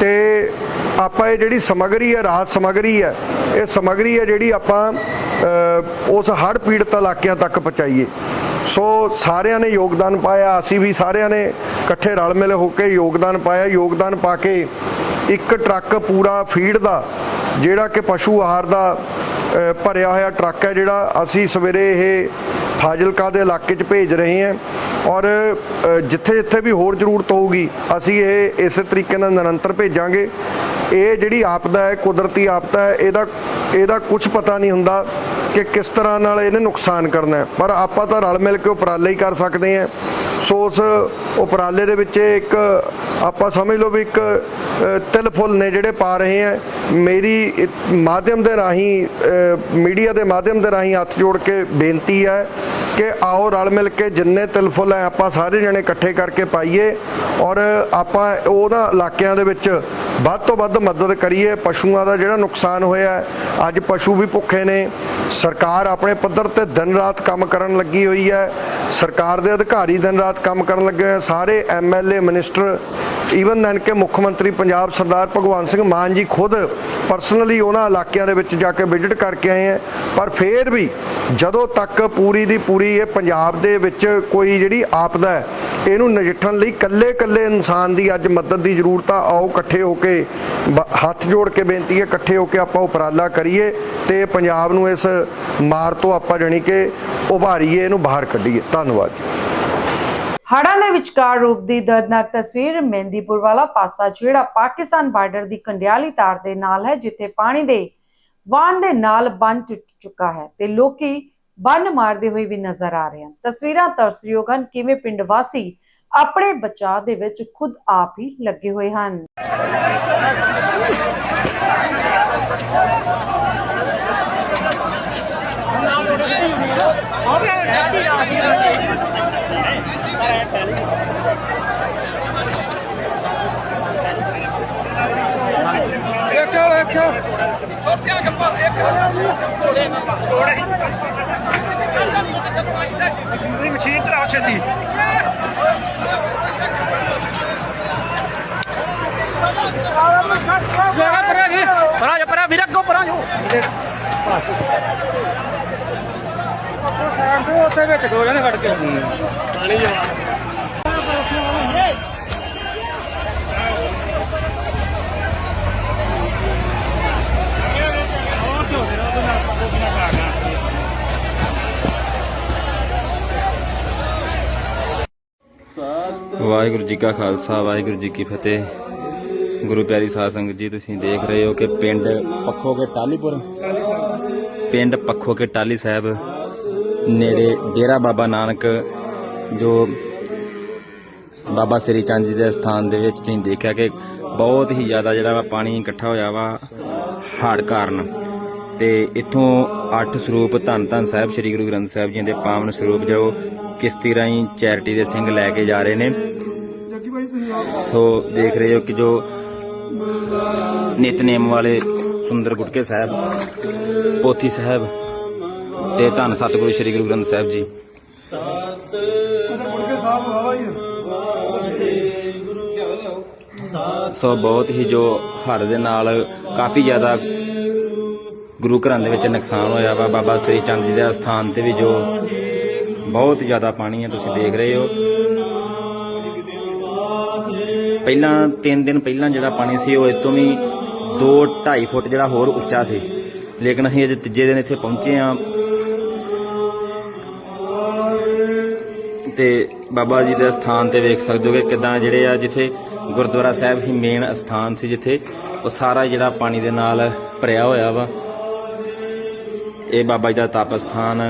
ਤੇ ਆਪਾਂ ਇਹ ਜਿਹੜੀ ਸਮਗਰੀ ਹੈ ਰਾਹਤ ਸਮਗਰੀ ਹੈ ਇਹ ਸਮਗਰੀ ਹੈ ਜਿਹੜੀ ਆਪਾਂ ਉਸ ਹੜ੍ਹ ਪੀੜਤ ਇਲਾਕਿਆਂ ਤੱਕ ਪਹੁੰਚਾਈਏ। ਸੋ ਸਾਰਿਆਂ ਨੇ ਯੋਗਦਾਨ ਪਾਇਆ, ਅਸੀਂ ਵੀ ਸਾਰਿਆਂ ਨੇ ਇਕੱਠੇ ਰਲ ਮਿਲ ਹੋ ਕੇ ਯੋਗਦਾਨ ਪਾਇਆ। ਯੋਗਦਾਨ ਪਾ ਕੇ ਇੱਕ ਟਰੱਕ ਪੂਰਾ ਫੀਡ ਦਾ, ਜਿਹੜਾ ਕਿ ਪਸ਼ੂ ਆਹਾਰ ਦਾ ਭਰਿਆ ਹੋਇਆ ਟਰੱਕ ਹੈ, ਜਿਹੜਾ ਅਸੀਂ ਸਵੇਰੇ ਇਹ ਫਾਜ਼ਿਲਕਾ ਦੇ ਇਲਾਕੇ 'ਚ ਭੇਜ ਰਹੇ ਹਾਂ। ਔਰ ਜਿੱਥੇ ਜਿੱਥੇ ਵੀ ਹੋਰ ਜ਼ਰੂਰਤ ਹੋਊਗੀ, ਅਸੀਂ ਇਹ ਇਸੇ ਤਰੀਕੇ ਨਾਲ ਨਿਰੰਤਰ ਭੇਜਾਂਗੇ। ਇਹ ਜਿਹੜੀ ਆਪਦਾ ਹੈ, ਕੁਦਰਤੀ ਆਪਦਾ ਹੈ, ਇਹਦਾ ਇਹਦਾ ਕੁਝ ਪਤਾ ਨਹੀਂ ਹੁੰਦਾ। ਕਿ ਕਿਸ ਤਰ੍ਹਾਂ ਨਾਲ ਇਹਨੇ ਨੁਕਸਾਨ ਕਰਨਾ ਪਰ ਆਪਾਂ ਤਾਂ ਰਲ ਮਿਲ ਕੇ ਉਪਰਾਲੇ ਹੀ ਕਰ ਸਕਦੇ ਹਾਂ। ਸੋ ਉਸ ਉਪਰਾਲੇ ਦੇ ਵਿੱਚ ਇੱਕ ਆਪਾਂ ਸਮਝ ਲਓ ਵੀ ਇੱਕ ਤਿਲ ਫੁੱਲ ਨੇ ਜਿਹੜੇ ਪਾ ਰਹੇ ਆ ਮੇਰੀ ਮਾਧਿਅਮ ਦੇ ਰਾਹੀਂ ਮੀਡੀਆ ਦੇ ਮਾਧਿਅਮ ਦੇ ਰਾਹੀਂ ਹੱਥ ਜੋੜ ਕੇ ਬੇਨਤੀ ਹੈ ਕਿ ਆਓ ਰਲ ਮਿਲ ਕੇ ਜਿੰਨੇ ਤਿਲ ਫੁੱਲ ਹੈ ਆਪਾਂ ਸਾਰੇ ਜਣੇ ਇਕੱਠੇ ਕਰਕੇ ਪਾਈਏ ਔਰ ਆਪਾਂ ਉਹਨਾਂ ਇਲਾਕਿਆਂ ਦੇ ਵਿੱਚ ਵੱਧ ਤੋਂ ਵੱਧ ਮਦਦ ਕਰੀਏ। ਪਸ਼ੂਆਂ ਦਾ ਜਿਹੜਾ ਨੁਕਸਾਨ ਹੋਇਆ ਅੱਜ ਪਸ਼ੂ ਵੀ ਭੁੱਖੇ ਨੇ। ਸਰਕਾਰ ਆਪਣੇ ਪੱਧਰ ਤੇ ਦਿਨ ਰਾਤ ਕੰਮ ਕਰਨ ਲੱਗੀ ਹੋਈ ਹੈ। ਸਰਕਾਰ ਦੇ ਅਧਿਕਾਰੀ ਦਿਨ ਰਾਤ ਕੰਮ ਕਰਨ ਲੱਗੇ ਹੋਏ ਆ। ਸਾਰੇ ਐਮਐਲਏ ਮਿਨਿਸਟਰ ਈਵਨ ਦੈਨ ਕਿ ਮੁੱਖ ਮੰਤਰੀ ਪੰਜਾਬ ਸਰਦਾਰ ਭਗਵੰਤ ਸਿੰਘ ਮਾਨ ਜੀ ਖੁਦ ਪਰਸਨਲੀ ਉਹਨਾਂ ਇਲਾਕਿਆਂ ਦੇ ਵਿੱਚ ਜਾ ਕੇ ਵਿਜ਼ਿਟ ਕਰਕੇ ਆਏ ਹੈ ਪਰ ਫੇਰ ਵੀ ਜਦੋਂ ਤੱਕ ਪੂਰੀ ਦੀ ਪੂਰੀ ਇਹ ਪੰਜਾਬ ਦੇ ਵਿੱਚ ਕੋਈ ਜਿਹੜੀ ਆਪਦਾ ਹੈ ਇਹਨੂੰ ਨਜਿੱਠਣ ਲਈ ਕੱਲੇ ਕੱਲੇ ਇਨਸਾਨ ਦੀ ਅੱਜ ਮਦਦ ਦੀ ਜ਼ਰੂਰਤ ਆ। ਆਓ ਇਕੱਠੇ ਹੋ ਕੇ ਹੱਥ ਜੋੜ ਕੇ ਬੇਨਤੀ ਹੈ, ਇਕੱਠੇ ਹੋ ਕੇ ਆਪਾਂ ਉਪਰਾਲਾ ਕਰੀਏ ਤੇ ਪੰਜਾਬ ਨੂੰ ਇਸ ਮਾਰ ਤੋਂ ਆਪਾਂ ਜਾਣੀ ਕਿ ਉਭਾਰੀਏ, ਇਹਨੂੰ ਬਾਹਰ ਕੱਢੀਏ। ਧੰਨਵਾਦ ਹੜਾਂ ਦੇ ਵਿਚਕਾਰ ਰੂਪ ਦੀ ਦਰਦਨਾਕ ਤਸਵੀਰ ਮਹਿੰਦੀਪੁਰ ਵਾਲਾ ਪਾਸਾ ਜਿਹੜਾ ਪਾਕਿਸਤਾਨ ਬਾਰਡਰ ਦੀ ਕੰਡਿਆਲੀ ਤਾਰ ਦੇ ਨਾਲ ਹੈ, ਜਿੱਥੇ ਪਾਣੀ ਦੇ ਵਾਹਨ ਦੇ ਨਾਲ ਬੰਨ ਟੁੱਟ ਚੁੱਕਾ ਹੈ ਤੇ ਲੋਕੀ ਬੰਨ ਮਾਰਦੇ ਹੋਏ ਵੀ ਨਜ਼ਰ ਆ ਰਹੇ ਹਨ। ਤਸਵੀਰਾਂ ਤਰਸਯੋਗ ਹਨ ਕਿਵੇਂ ਪਿੰਡ ਵਾਸੀ ਆਪਣੇ ਬਚਾਅ ਦੇ ਵਿੱਚ ਖੁਦ ਆਪ ਹੀ ਲੱਗੇ ਹੋਏ ਹਨ। ਮਸ਼ੀਨਰੀ ਮਸ਼ੀਨ ਚਲਾਓ ਛੇਤੀ ਜਰਾ ਪਰਾਂ ਜੀ ਪਰਾਂ ਜਾ ਪਰਾਂ ਵੀਰ ਅੱਗੋਂ ਪਰਾਂ ਜੋ ਉੱਥੇ ਵਿੱਚ ਦੋ ਜਣੇ ਫੜ ਕੇ ਪਾਣੀ ਜਵਾ Gracias. ਵਾਹਿਗੁਰੂ ਜੀ ਕਾ ਖਾਲਸਾ, ਵਾਹਿਗੁਰੂ ਜੀ ਕੀ ਫਤਿਹ। ਗੁਰੂ ਪਿਆਰੀ ਸਾਧ ਸੰਗਤ ਜੀ, ਤੁਸੀਂ ਦੇਖ ਰਹੇ ਹੋ ਕਿ ਪਿੰਡ ਪੱਖੋ ਕੇ ਟਾਲੀਪੁਰ, ਪਿੰਡ ਪੱਖੋ ਕੇ ਟਾਲੀ ਸਾਹਿਬ, ਨੇੜੇ ਡੇਰਾ ਬਾਬਾ ਨਾਨਕ, ਜੋ ਬਾਬਾ ਸ੍ਰੀ ਚੰਦ ਜੀ ਦੇ ਸਥਾਨ ਦੇ ਵਿੱਚ ਤੁਸੀਂ ਦੇਖਿਆ ਕਿ ਬਹੁਤ ਹੀ ਜ਼ਿਆਦਾ ਜਿਹੜਾ ਵਾ ਪਾਣੀ ਇਕੱਠਾ ਹੋਇਆ ਵਾ ਹੜ੍ਹ ਕਾਰਨ। ਤੇ ਇੱਥੋਂ ਅੱਠ ਸਰੂਪ ਧੰਨ ਧੰਨ ਸਾਹਿਬ, ਸ੍ਰੀ ਗੁਰੂ ਗ੍ਰੰਥ ਸਾਹਿਬ ਜੀ ਦੇ ਪਾਵਨ ਸਰੂਪ ਜੋ ਕਿਸ਼ਤੀ ਰਾਹੀਂ ਚੈਰਿਟੀ ਦੇ ਸਿੰਘ ਲੈ ਕੇ ਜਾ ਰਹੇ ਨੇ। ਸੋ ਦੇਖ ਰਹੇ ਹੋ ਕਿ ਜੋ ਨਿਤਨੇਮ ਵਾਲੇ ਸੁੰਦਰ ਗੁਟਕੇ ਸਾਹਿਬ, ਪੋਥੀ ਸਾਹਿਬ ਤੇ ਧੰਨ ਸਤਿਗੁਰੂ ਸ੍ਰੀ ਗੁਰੂ ਗ੍ਰੰਥ ਸਾਹਿਬ ਜੀ। ਸੋ ਬਹੁਤ ਹੀ ਜੋ ਹੜ੍ਹ ਦੇ ਨਾਲ ਕਾਫੀ ਜ਼ਿਆਦਾ ਗੁਰੂ ਘਰਾਂ ਦੇ ਵਿੱਚ ਨੁਕਸਾਨ ਹੋਇਆ ਵਾ। ਬਾਬਾ ਸ੍ਰੀ ਚੰਦ ਜੀ ਦੇ ਸਥਾਨ ਤੇ ਵੀ ਜੋ ਬਹੁਤ ਜ਼ਿਆਦਾ ਪਾਣੀ ਹੈ, ਤੁਸੀਂ ਦੇਖ ਰਹੇ ਹੋ। ਪਹਿਲਾਂ 3 ਦਿਨ ਪਹਿਲਾਂ ਜਿਹੜਾ ਪਾਣੀ ਸੀ, ਉਹ ਇਸ ਤੋਂ ਵੀ 2 2.5 ਫੁੱਟ ਜਿਹੜਾ ਹੋਰ ਉੱਚਾ ਸੀ। ਲੇਕਿਨ ਅਸੀਂ ਅਜੇ ਤੀਜੇ ਦਿਨ ਇੱਥੇ ਪਹੁੰਚੇ ਆ ਤੇ ਬਾਬਾ ਜੀ ਦੇ ਸਥਾਨ ਤੇ ਵੇਖ ਸਕਦੇ ਹੋ ਕਿ ਕਿਦਾਂ ਜਿਹੜੇ ਆ, ਜਿੱਥੇ ਗੁਰਦੁਆਰਾ ਸਾਹਿਬ ਹੀ ਮੇਨ ਸਥਾਨ ਸੀ, ਜਿੱਥੇ ਉਹ ਸਾਰਾ ਜਿਹੜਾ ਪਾਣੀ ਦੇ ਨਾਲ ਭਰਿਆ ਹੋਇਆ ਵਾ। ਇਹ ਬਾਬਾ ਜੀ ਦਾ ਤਪ ਸਥਾਨ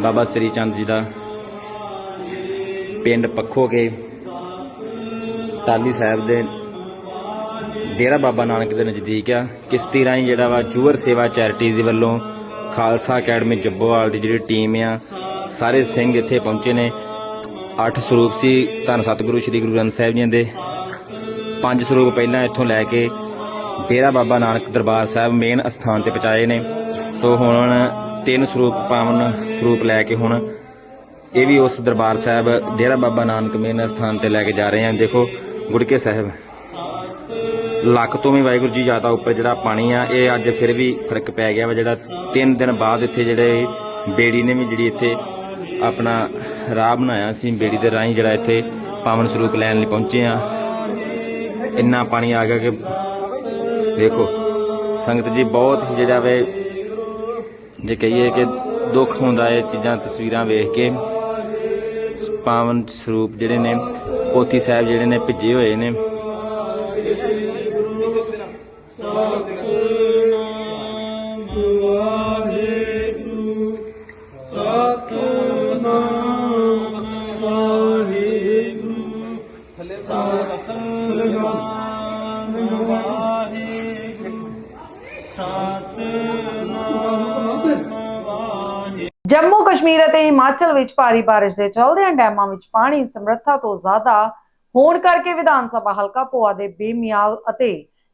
ਬਾਬਾ ਸ੍ਰੀ ਚੰਦ ਜੀ ਦਾ ਪਿੰਡ ਪੱਖੋ ਕੇ, ਟਾਲੀ ਸਾਹਿਬ ਦੇ ਡੇਰਾ ਬਾਬਾ ਨਾਨਕ ਦੇ ਨਜ਼ਦੀਕ ਆ। ਕਿਸ਼ਤੀ ਰਾਹੀਂ ਜਿਹੜਾ ਵਾ ਜੂਅਰ ਸੇਵਾ ਚੈਰਿਟੀ ਦੇ ਵੱਲੋਂ ਖਾਲਸਾ ਅਕੈਡਮੀ ਜੱਬੋਵਾਲ ਦੀ ਜਿਹੜੀ ਟੀਮ ਆ, ਸਾਰੇ ਸਿੰਘ ਇੱਥੇ ਪਹੁੰਚੇ ਨੇ। ਅੱਠ ਸਰੂਪ ਸੀ, ਧੰਨ ਸਤਿਗੁਰੂ ਸ੍ਰੀ ਗੁਰੂ ਗ੍ਰੰਥ ਸਾਹਿਬ ਜੀ ਦੇ। ਪੰਜ ਸਰੂਪ ਪਹਿਲਾਂ ਇੱਥੋਂ ਲੈ ਕੇ ਡੇਰਾ ਬਾਬਾ ਨਾਨਕ ਦਰਬਾਰ ਸਾਹਿਬ ਮੇਨ ਅਸਥਾਨ ਤੇ ਪਹੁੰਚਾਏ ਨੇ। ਸੋ ਹੁਣ ਤਿੰਨ ਸਰੂਪ ਪਾਵਨ ਸਰੂਪ ਲੈ ਕੇ ਹੁਣ ਇਹ ਵੀ ਉਸ ਦਰਬਾਰ ਸਾਹਿਬ ਡੇਰਾ ਬਾਬਾ ਨਾਨਕ ਮੇਨ ਸਥਾਨ ਤੇ ਲੈ ਕੇ ਜਾ ਰਹੇ ਹਾਂ। ਦੇਖੋ, ਗੁੜਕੇ ਸਾਹਿਬ। ਲੱਖ ਤੋਂ ਵੀ ਵਾਹਿਗੁਰੂ ਜੀ ਜ਼ਿਆਦਾ ਉੱਪਰ ਜਿਹੜਾ ਪਾਣੀ ਆ, ਇਹ ਅੱਜ ਫਿਰ ਵੀ ਫ਼ਰਕ ਪੈ ਗਿਆ ਵਾ। ਜਿਹੜਾ ਤਿੰਨ ਦਿਨ ਬਾਅਦ ਇੱਥੇ ਜਿਹੜੇ ਬੇੜੀ ਨੇ ਵੀ ਜਿਹੜੀ ਇੱਥੇ ਆਪਣਾ ਰਾਹ ਬਣਾਇਆ ਸੀ, ਬੇੜੀ ਦੇ ਰਾਹੀਂ ਜਿਹੜਾ ਇੱਥੇ ਪਾਵਨ ਸਰੂਪ ਲੈਣ ਲਈ ਪਹੁੰਚੇ ਆ ਇੰਨਾ ਪਾਣੀ ਆ ਗਿਆ ਕਿ ਦੇਖੋ ਸੰਗਤ ਜੀ ਬਹੁਤ ਜਿਹੜਾ ਵੇ ਜੇ ਕਹੀਏ ਕਿ ਦੁੱਖ ਹੁੰਦਾ ਹੈ ਚੀਜ਼ਾਂ, ਤਸਵੀਰਾਂ ਵੇਖ ਕੇ, ਪਾਵਨ ਸਰੂਪ ਜਿਹੜੇ ਨੇ, ਪੋਥੀ ਸਾਹਿਬ ਜਿਹੜੇ ਨੇ, ਭਿੱਜੇ ਹੋਏ ਨੇ। ਹਿਮਾਚਲ ਵਿੱਚ ਭਾਰੀ ਬਾਰਿਸ਼ ਦੇ ਚਲਦਿਆਂ ਡੈਮਾਂ ਵਿੱਚ ਪਾਣੀ ਸਮਰੱਥਾ ਤੋਂ ਜ਼ਿਆਦਾ ਹੋਣ ਕਰਕੇ ਵਿਧਾਨ ਸਭਾ ਹਲਕਾ ਪੋਆ ਦੇ ਬੇਮਿਆਲ ਅਤੇ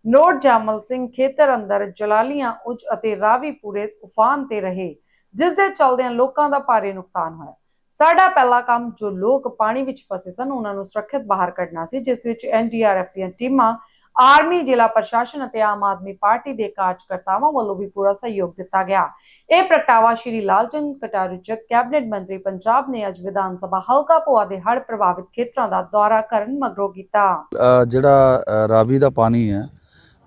ਨੋਟ ਜਾਮਲ ਸਿੰਘ ਖੇਤਰ ਅੰਦਰ ਜਲਾਲੀਆਂ ਉੱਚ ਅਤੇ ਰਾਵੀ ਪੂਰੇ ਉਫਾਨ ਤੇ ਰਹੇ, ਜਿਸ ਦੇ ਚਲਦਿਆਂ ਲੋਕਾਂ ਦਾ ਭਾਰੀ ਨੁਕਸਾਨ ਹੋਇਆ। ਸਾਡਾ ਪਹਿਲਾ ਕੰਮ ਜੋ ਲੋਕ ਪਾਣੀ ਵਿੱਚ ਫਸੇ ਸਨ, ਉਹਨਾਂ ਨੂੰ ਸੁਰੱਖਿਅਤ ਬਾਹਰ ਕੱਢਣਾ ਸੀ, ਜਿਸ ਵਿੱਚ ਐਨਡੀਆਰਐਫ ਦੀਆਂ ਟੀਮਾਂ ਆਰਮੀ ਜ਼ਿਲ੍ਹਾ ਪ੍ਰਸ਼ਾਸਨ ਅਤੇ ਆਮ ਆਦਮੀ ਪਾਰਟੀ ਦੇ ਕਾਰਜਕਰਤਾਵਾਂ ਵੱਲੋਂ ਵੀ ਪੂਰਾ ਸਹਿਯੋਗ ਦਿੱਤਾ ਗਿਆ। ਇਹ ਪ੍ਰਗਟਾਵਾ ਸ਼੍ਰੀ ਲਾਲਚੰਦ ਕਟਾਰੂ ਕੈਬਨਿਟ ਮੰਤਰੀ ਪੰਜਾਬ ਨੇ ਅੱਜ ਵਿਧਾਨ ਸਭਾ ਹਲਕਾ ਪੋਆ ਦੇ ਹੜ੍ਹ ਪ੍ਰਭਾਵਿਤ ਖੇਤਰਾਂ ਦਾ ਦੌਰਾ ਕਰਨ ਮਗਰੋਂ ਕੀਤਾ। ਜਿਹੜਾ ਰਾਵੀ ਦਾ ਪਾਣੀ ਹੈ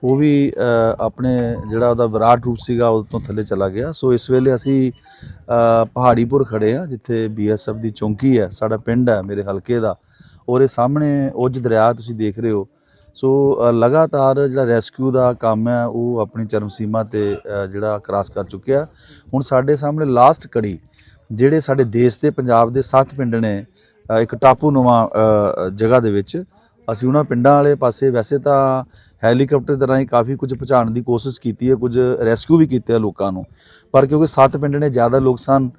ਉਹ ਵੀ ਅ, ਆਪਣੇ ਜਿਹੜਾ ਉਹਦਾ ਵਿਰਾਟ ਰੂਪ ਸੀਗਾ ਉਹ ਤੋਂ ਥੱਲੇ ਚਲਾ ਗਿਆ। ਸੋ ਇਸ ਵੇਲੇ ਅਸੀਂ ਪਹਾੜੀਪੁਰ ਖੜੇ ਆ ਜਿੱਥੇ ਬੀਐਸਐਫ ਦੀ ਚੌਂਕੀ ਹੈ ਸਾਡਾ ਪਿੰਡ ਹੈ ਮੇਰੇ ਹਲਕੇ ਦਾ। ਔਰ ਇਹ ਸਾਹਮਣੇ ਉਜ ਦਰਿਆ ਤੁਸੀਂ ਦੇਖ ਰਹੇ ਹੋ ਸੋ ਲਗਾਤਾਰ ਜਿਹੜਾ ਰੈਸਕਿਊ ਦਾ ਕੰਮ ਹੈ, ਉਹ ਆਪਣੀ ਚਰਮ ਸੀਮਾ ਤੇ ਜਿਹੜਾ ਕ੍ਰਾਸ ਕਰ ਚੁੱਕਿਆ ਹੁਣ ਸਾਡੇ ਸਾਹਮਣੇ ਲਾਸਟ ਕੜੀ, ਜਿਹੜੇ ਸਾਡੇ ਦੇਸ਼ ਦੇ, ਪੰਜਾਬ ਦੇ ਸੱਤ ਪਿੰਡ ਨੇ ਇੱਕ ਟਾਪੂ ਨਵਾਂ ਜਗ੍ਹਾ ਦੇ ਵਿੱਚ। ਅਸੀਂ ਉਹਨਾਂ ਪਿੰਡਾਂ ਵਾਲੇ ਪਾਸੇ ਵੈਸੇ ਤਾਂ ਹੈਲੀਕਾਪਟਰ ਦੇ ਰਾਹੀਂ ਕਾਫੀ ਕੁਝ ਪਹੁੰਚਾਉਣ ਦੀ ਕੋਸ਼ਿਸ਼ ਕੀਤੀ ਹੈ, ਕੁਝ ਰੈਸਕਿਊ ਵੀ ਕੀਤੇ ਆ ਲੋਕਾਂ ਨੂੰ। ਪਰ ਕਿਉਂਕਿ ਸੱਤ ਪਿੰਡ ਨੇ, ਜ਼ਿਆਦਾ ਲੋਕ ਸਨ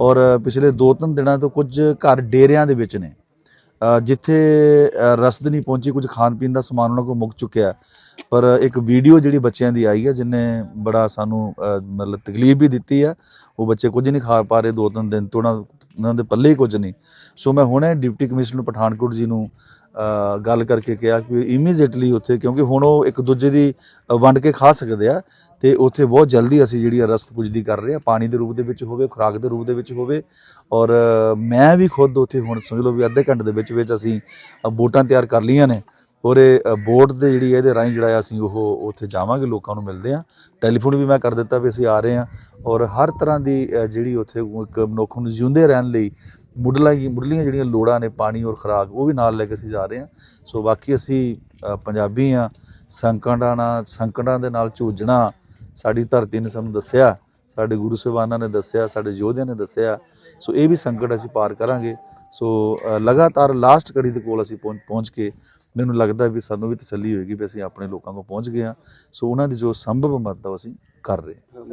ਔਰ ਪਿਛਲੇ 2-3 ਦਿਨਾਂ ਤੋਂ ਕੁਝ ਘਰ ਡੇਰਿਆਂ ਦੇ ਵਿੱਚ ਨੇ। ਜਿੱਥੇ ਰਸਦ ਨਹੀਂ ਪਹੁੰਚੀ, ਕੁਝ ਖਾਣ ਪੀਣ ਦਾ ਸਮਾਨ ਉਹਨਾਂ ਕੋਲ ਮੁੱਕ ਚੁੱਕਿਆ ਪਰ ਇੱਕ ਵੀਡੀਓ ਜਿਹੜੀ ਬੱਚਿਆਂ ਦੀ ਆਈ ਹੈ, ਜਿਨੇ ਬੜਾ ਸਾਨੂੰ ਮਤਲਬ ਤਕਲੀਫ ਵੀ ਦਿੱਤੀ ਹੈ, ਉਹ ਬੱਚੇ ਕੁਝ ਨਹੀਂ ਖਾ ਪਾ ਰਹੇ ਦੋ ਤਿੰਨ ਦਿਨ ਤੋਂ, ਉਹਨਾਂ ਉਹਨਾਂ ਦੇ ਪੱਲੇ ਹੀ ਕੁਝ ਨਹੀਂ। ਸੋ ਮੈਂ ਹੁਣੇ ਡਿਪਟੀ ਕਮਿਸ਼ਨਰ ਪਠਾਨਕੋਟ ਜੀ ਨੂੰ ਗੱਲ ਕਰਕੇ ਕਿਹਾ ਕਿ ਇਮੀਡੀਏਟਲੀ ਉੱਥੇ, ਕਿਉਂਕਿ ਹੁਣ ਉਹ ਇੱਕ ਦੂਜੇ ਦੀ ਵੰਡ ਕੇ ਖਾ ਸਕਦੇ ਆ ਤੇ ਉੱਥੇ ਬਹੁਤ ਜਲਦੀ ਅਸੀਂ ਜਿਹੜੀ ਆ ਰਸਦ ਪੁੱਜਦੀ ਕਰ ਰਹੇ ਆ। ਪਾਣੀ ਦੇ ਰੂਪ ਦੇ ਵਿੱਚ ਹੋਵੇ, ਖੁਰਾਕ ਦੇ ਰੂਪ ਦੇ ਵਿੱਚ ਹੋਵੇ ਔਰ ਮੈਂ ਵੀ ਖੁਦ ਉੱਥੇ ਹੁਣ ਸਮਝ ਲਓ ਵੀ ਅੱਧੇ ਘੰਟੇ ਦੇ ਵਿੱਚ ਵਿੱਚ ਅਸੀਂ ਬੋਟਾਂ ਤਿਆਰ ਕਰ ਲਈਆਂ ਨੇ। ਔਰ ਇਹ ਅ, ਬੋਟ ਦੇ ਜਿਹੜੀ ਇਹਦੇ ਰਾਹੀਂ ਜਿਹੜਾ ਆ ਅਸੀਂ ਉਹ ਉੱਥੇ ਜਾਵਾਂਗੇ ਲੋਕਾਂ ਨੂੰ ਮਿਲਦੇ ਆ ਟੈਲੀਫੋਨ ਵੀ ਮੈਂ ਕਰ ਦਿੱਤਾ ਵੀ ਅਸੀਂ ਆ ਰਹੇ ਆ ਔਰ ਹਰ ਤਰ੍ਹਾਂ ਦੀ ਜਿਹੜੀ ਉੱਥੇ ਇੱਕ ਮਨੁੱਖ ਨੂੰ ਜਿਉਂਦੇ ਰਹਿਣ ਲਈ ਮੁੱਢਲਾ ਮੁੱਢਲੀਆਂ ਜਿਹੜੀਆਂ ਲੋੜਾਂ ਨੇ ਪਾਣੀ ਔਰ ਖੁਰਾਕ ਉਹ ਵੀ ਨਾਲ ਲੈ ਕੇ ਅਸੀਂ ਜਾ ਰਹੇ ਹਾਂ। ਸੋ ਬਾਕੀ ਅਸੀਂ ਪੰਜਾਬੀ ਆ ਸੰਕਟਾਂ ਨਾਲ ਸੰਕਟਾਂ ਦੇ ਨਾਲ ਝੂਝਣਾ ਸਾਡੀ ਧਰਤੀ ਨੇ ਸਾਨੂੰ ਦੱਸਿਆ। ਸਾਡੇ ਗੁਰੂ ਸਾਹਿਬਾਨਾਂ ਨੇ ਦੱਸਿਆ, ਸਾਡੇ ਯੋਧਿਆਂ ਨੇ ਦੱਸਿਆ। ਸੋ ਇਹ ਵੀ ਸੰਕਟ ਅਸੀਂ ਪਾਰ ਕਰਾਂਗੇ। ਸੋ ਲਗਾਤਾਰ ਲਾਸਟ ਕੜੀ ਦੇ ਕੋਲ ਅਸੀਂ ਪਹੁੰਚ ਕੇ ਮੈਨੂੰ ਲੱਗਦਾ ਵੀ ਸਾਨੂੰ ਵੀ ਤਸੱਲੀ ਹੋਏਗੀ ਵੀ ਅਸੀਂ ਆਪਣੇ ਲੋਕਾਂ ਕੋਲ ਪਹੁੰਚ ਗਏ ਹਾਂ। ਸੋ ਉਹਨਾਂ ਦੀ ਜੋ ਸੰਭਵ ਮਦਦ ਆ ਅਸੀਂ ਕਰ ਰਹੇ ਹਾਂ।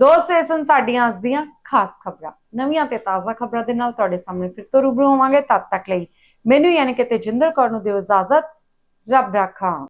ਦੋਸਤੋ ਇਹ ਸਨ ਸਾਡੀਆਂ ਅੱਜ ਦੀਆਂ ਖਾਸ ਖਬਰਾਂ। ਨਵੀਆਂ ਤੇ ਤਾਜ਼ਾ ਖਬਰਾਂ ਦੇ ਨਾਲ ਤੁਹਾਡੇ ਸਾਹਮਣੇ ਫਿਰ ਤੋਂ ਰੂਬਰੂ ਹੋਵਾਂਗੇ। ਤਦ ਤੱਕ ਲਈ ਮੈਨੂੰ ਯਾਨੀ ਕਿ ਤੇਜਿੰਦਰ ਕੌਰ ਨੂੰ ਦਿਓ ਇਜਾਜ਼ਤ। ਰੱਬ ਰਾਖਾ।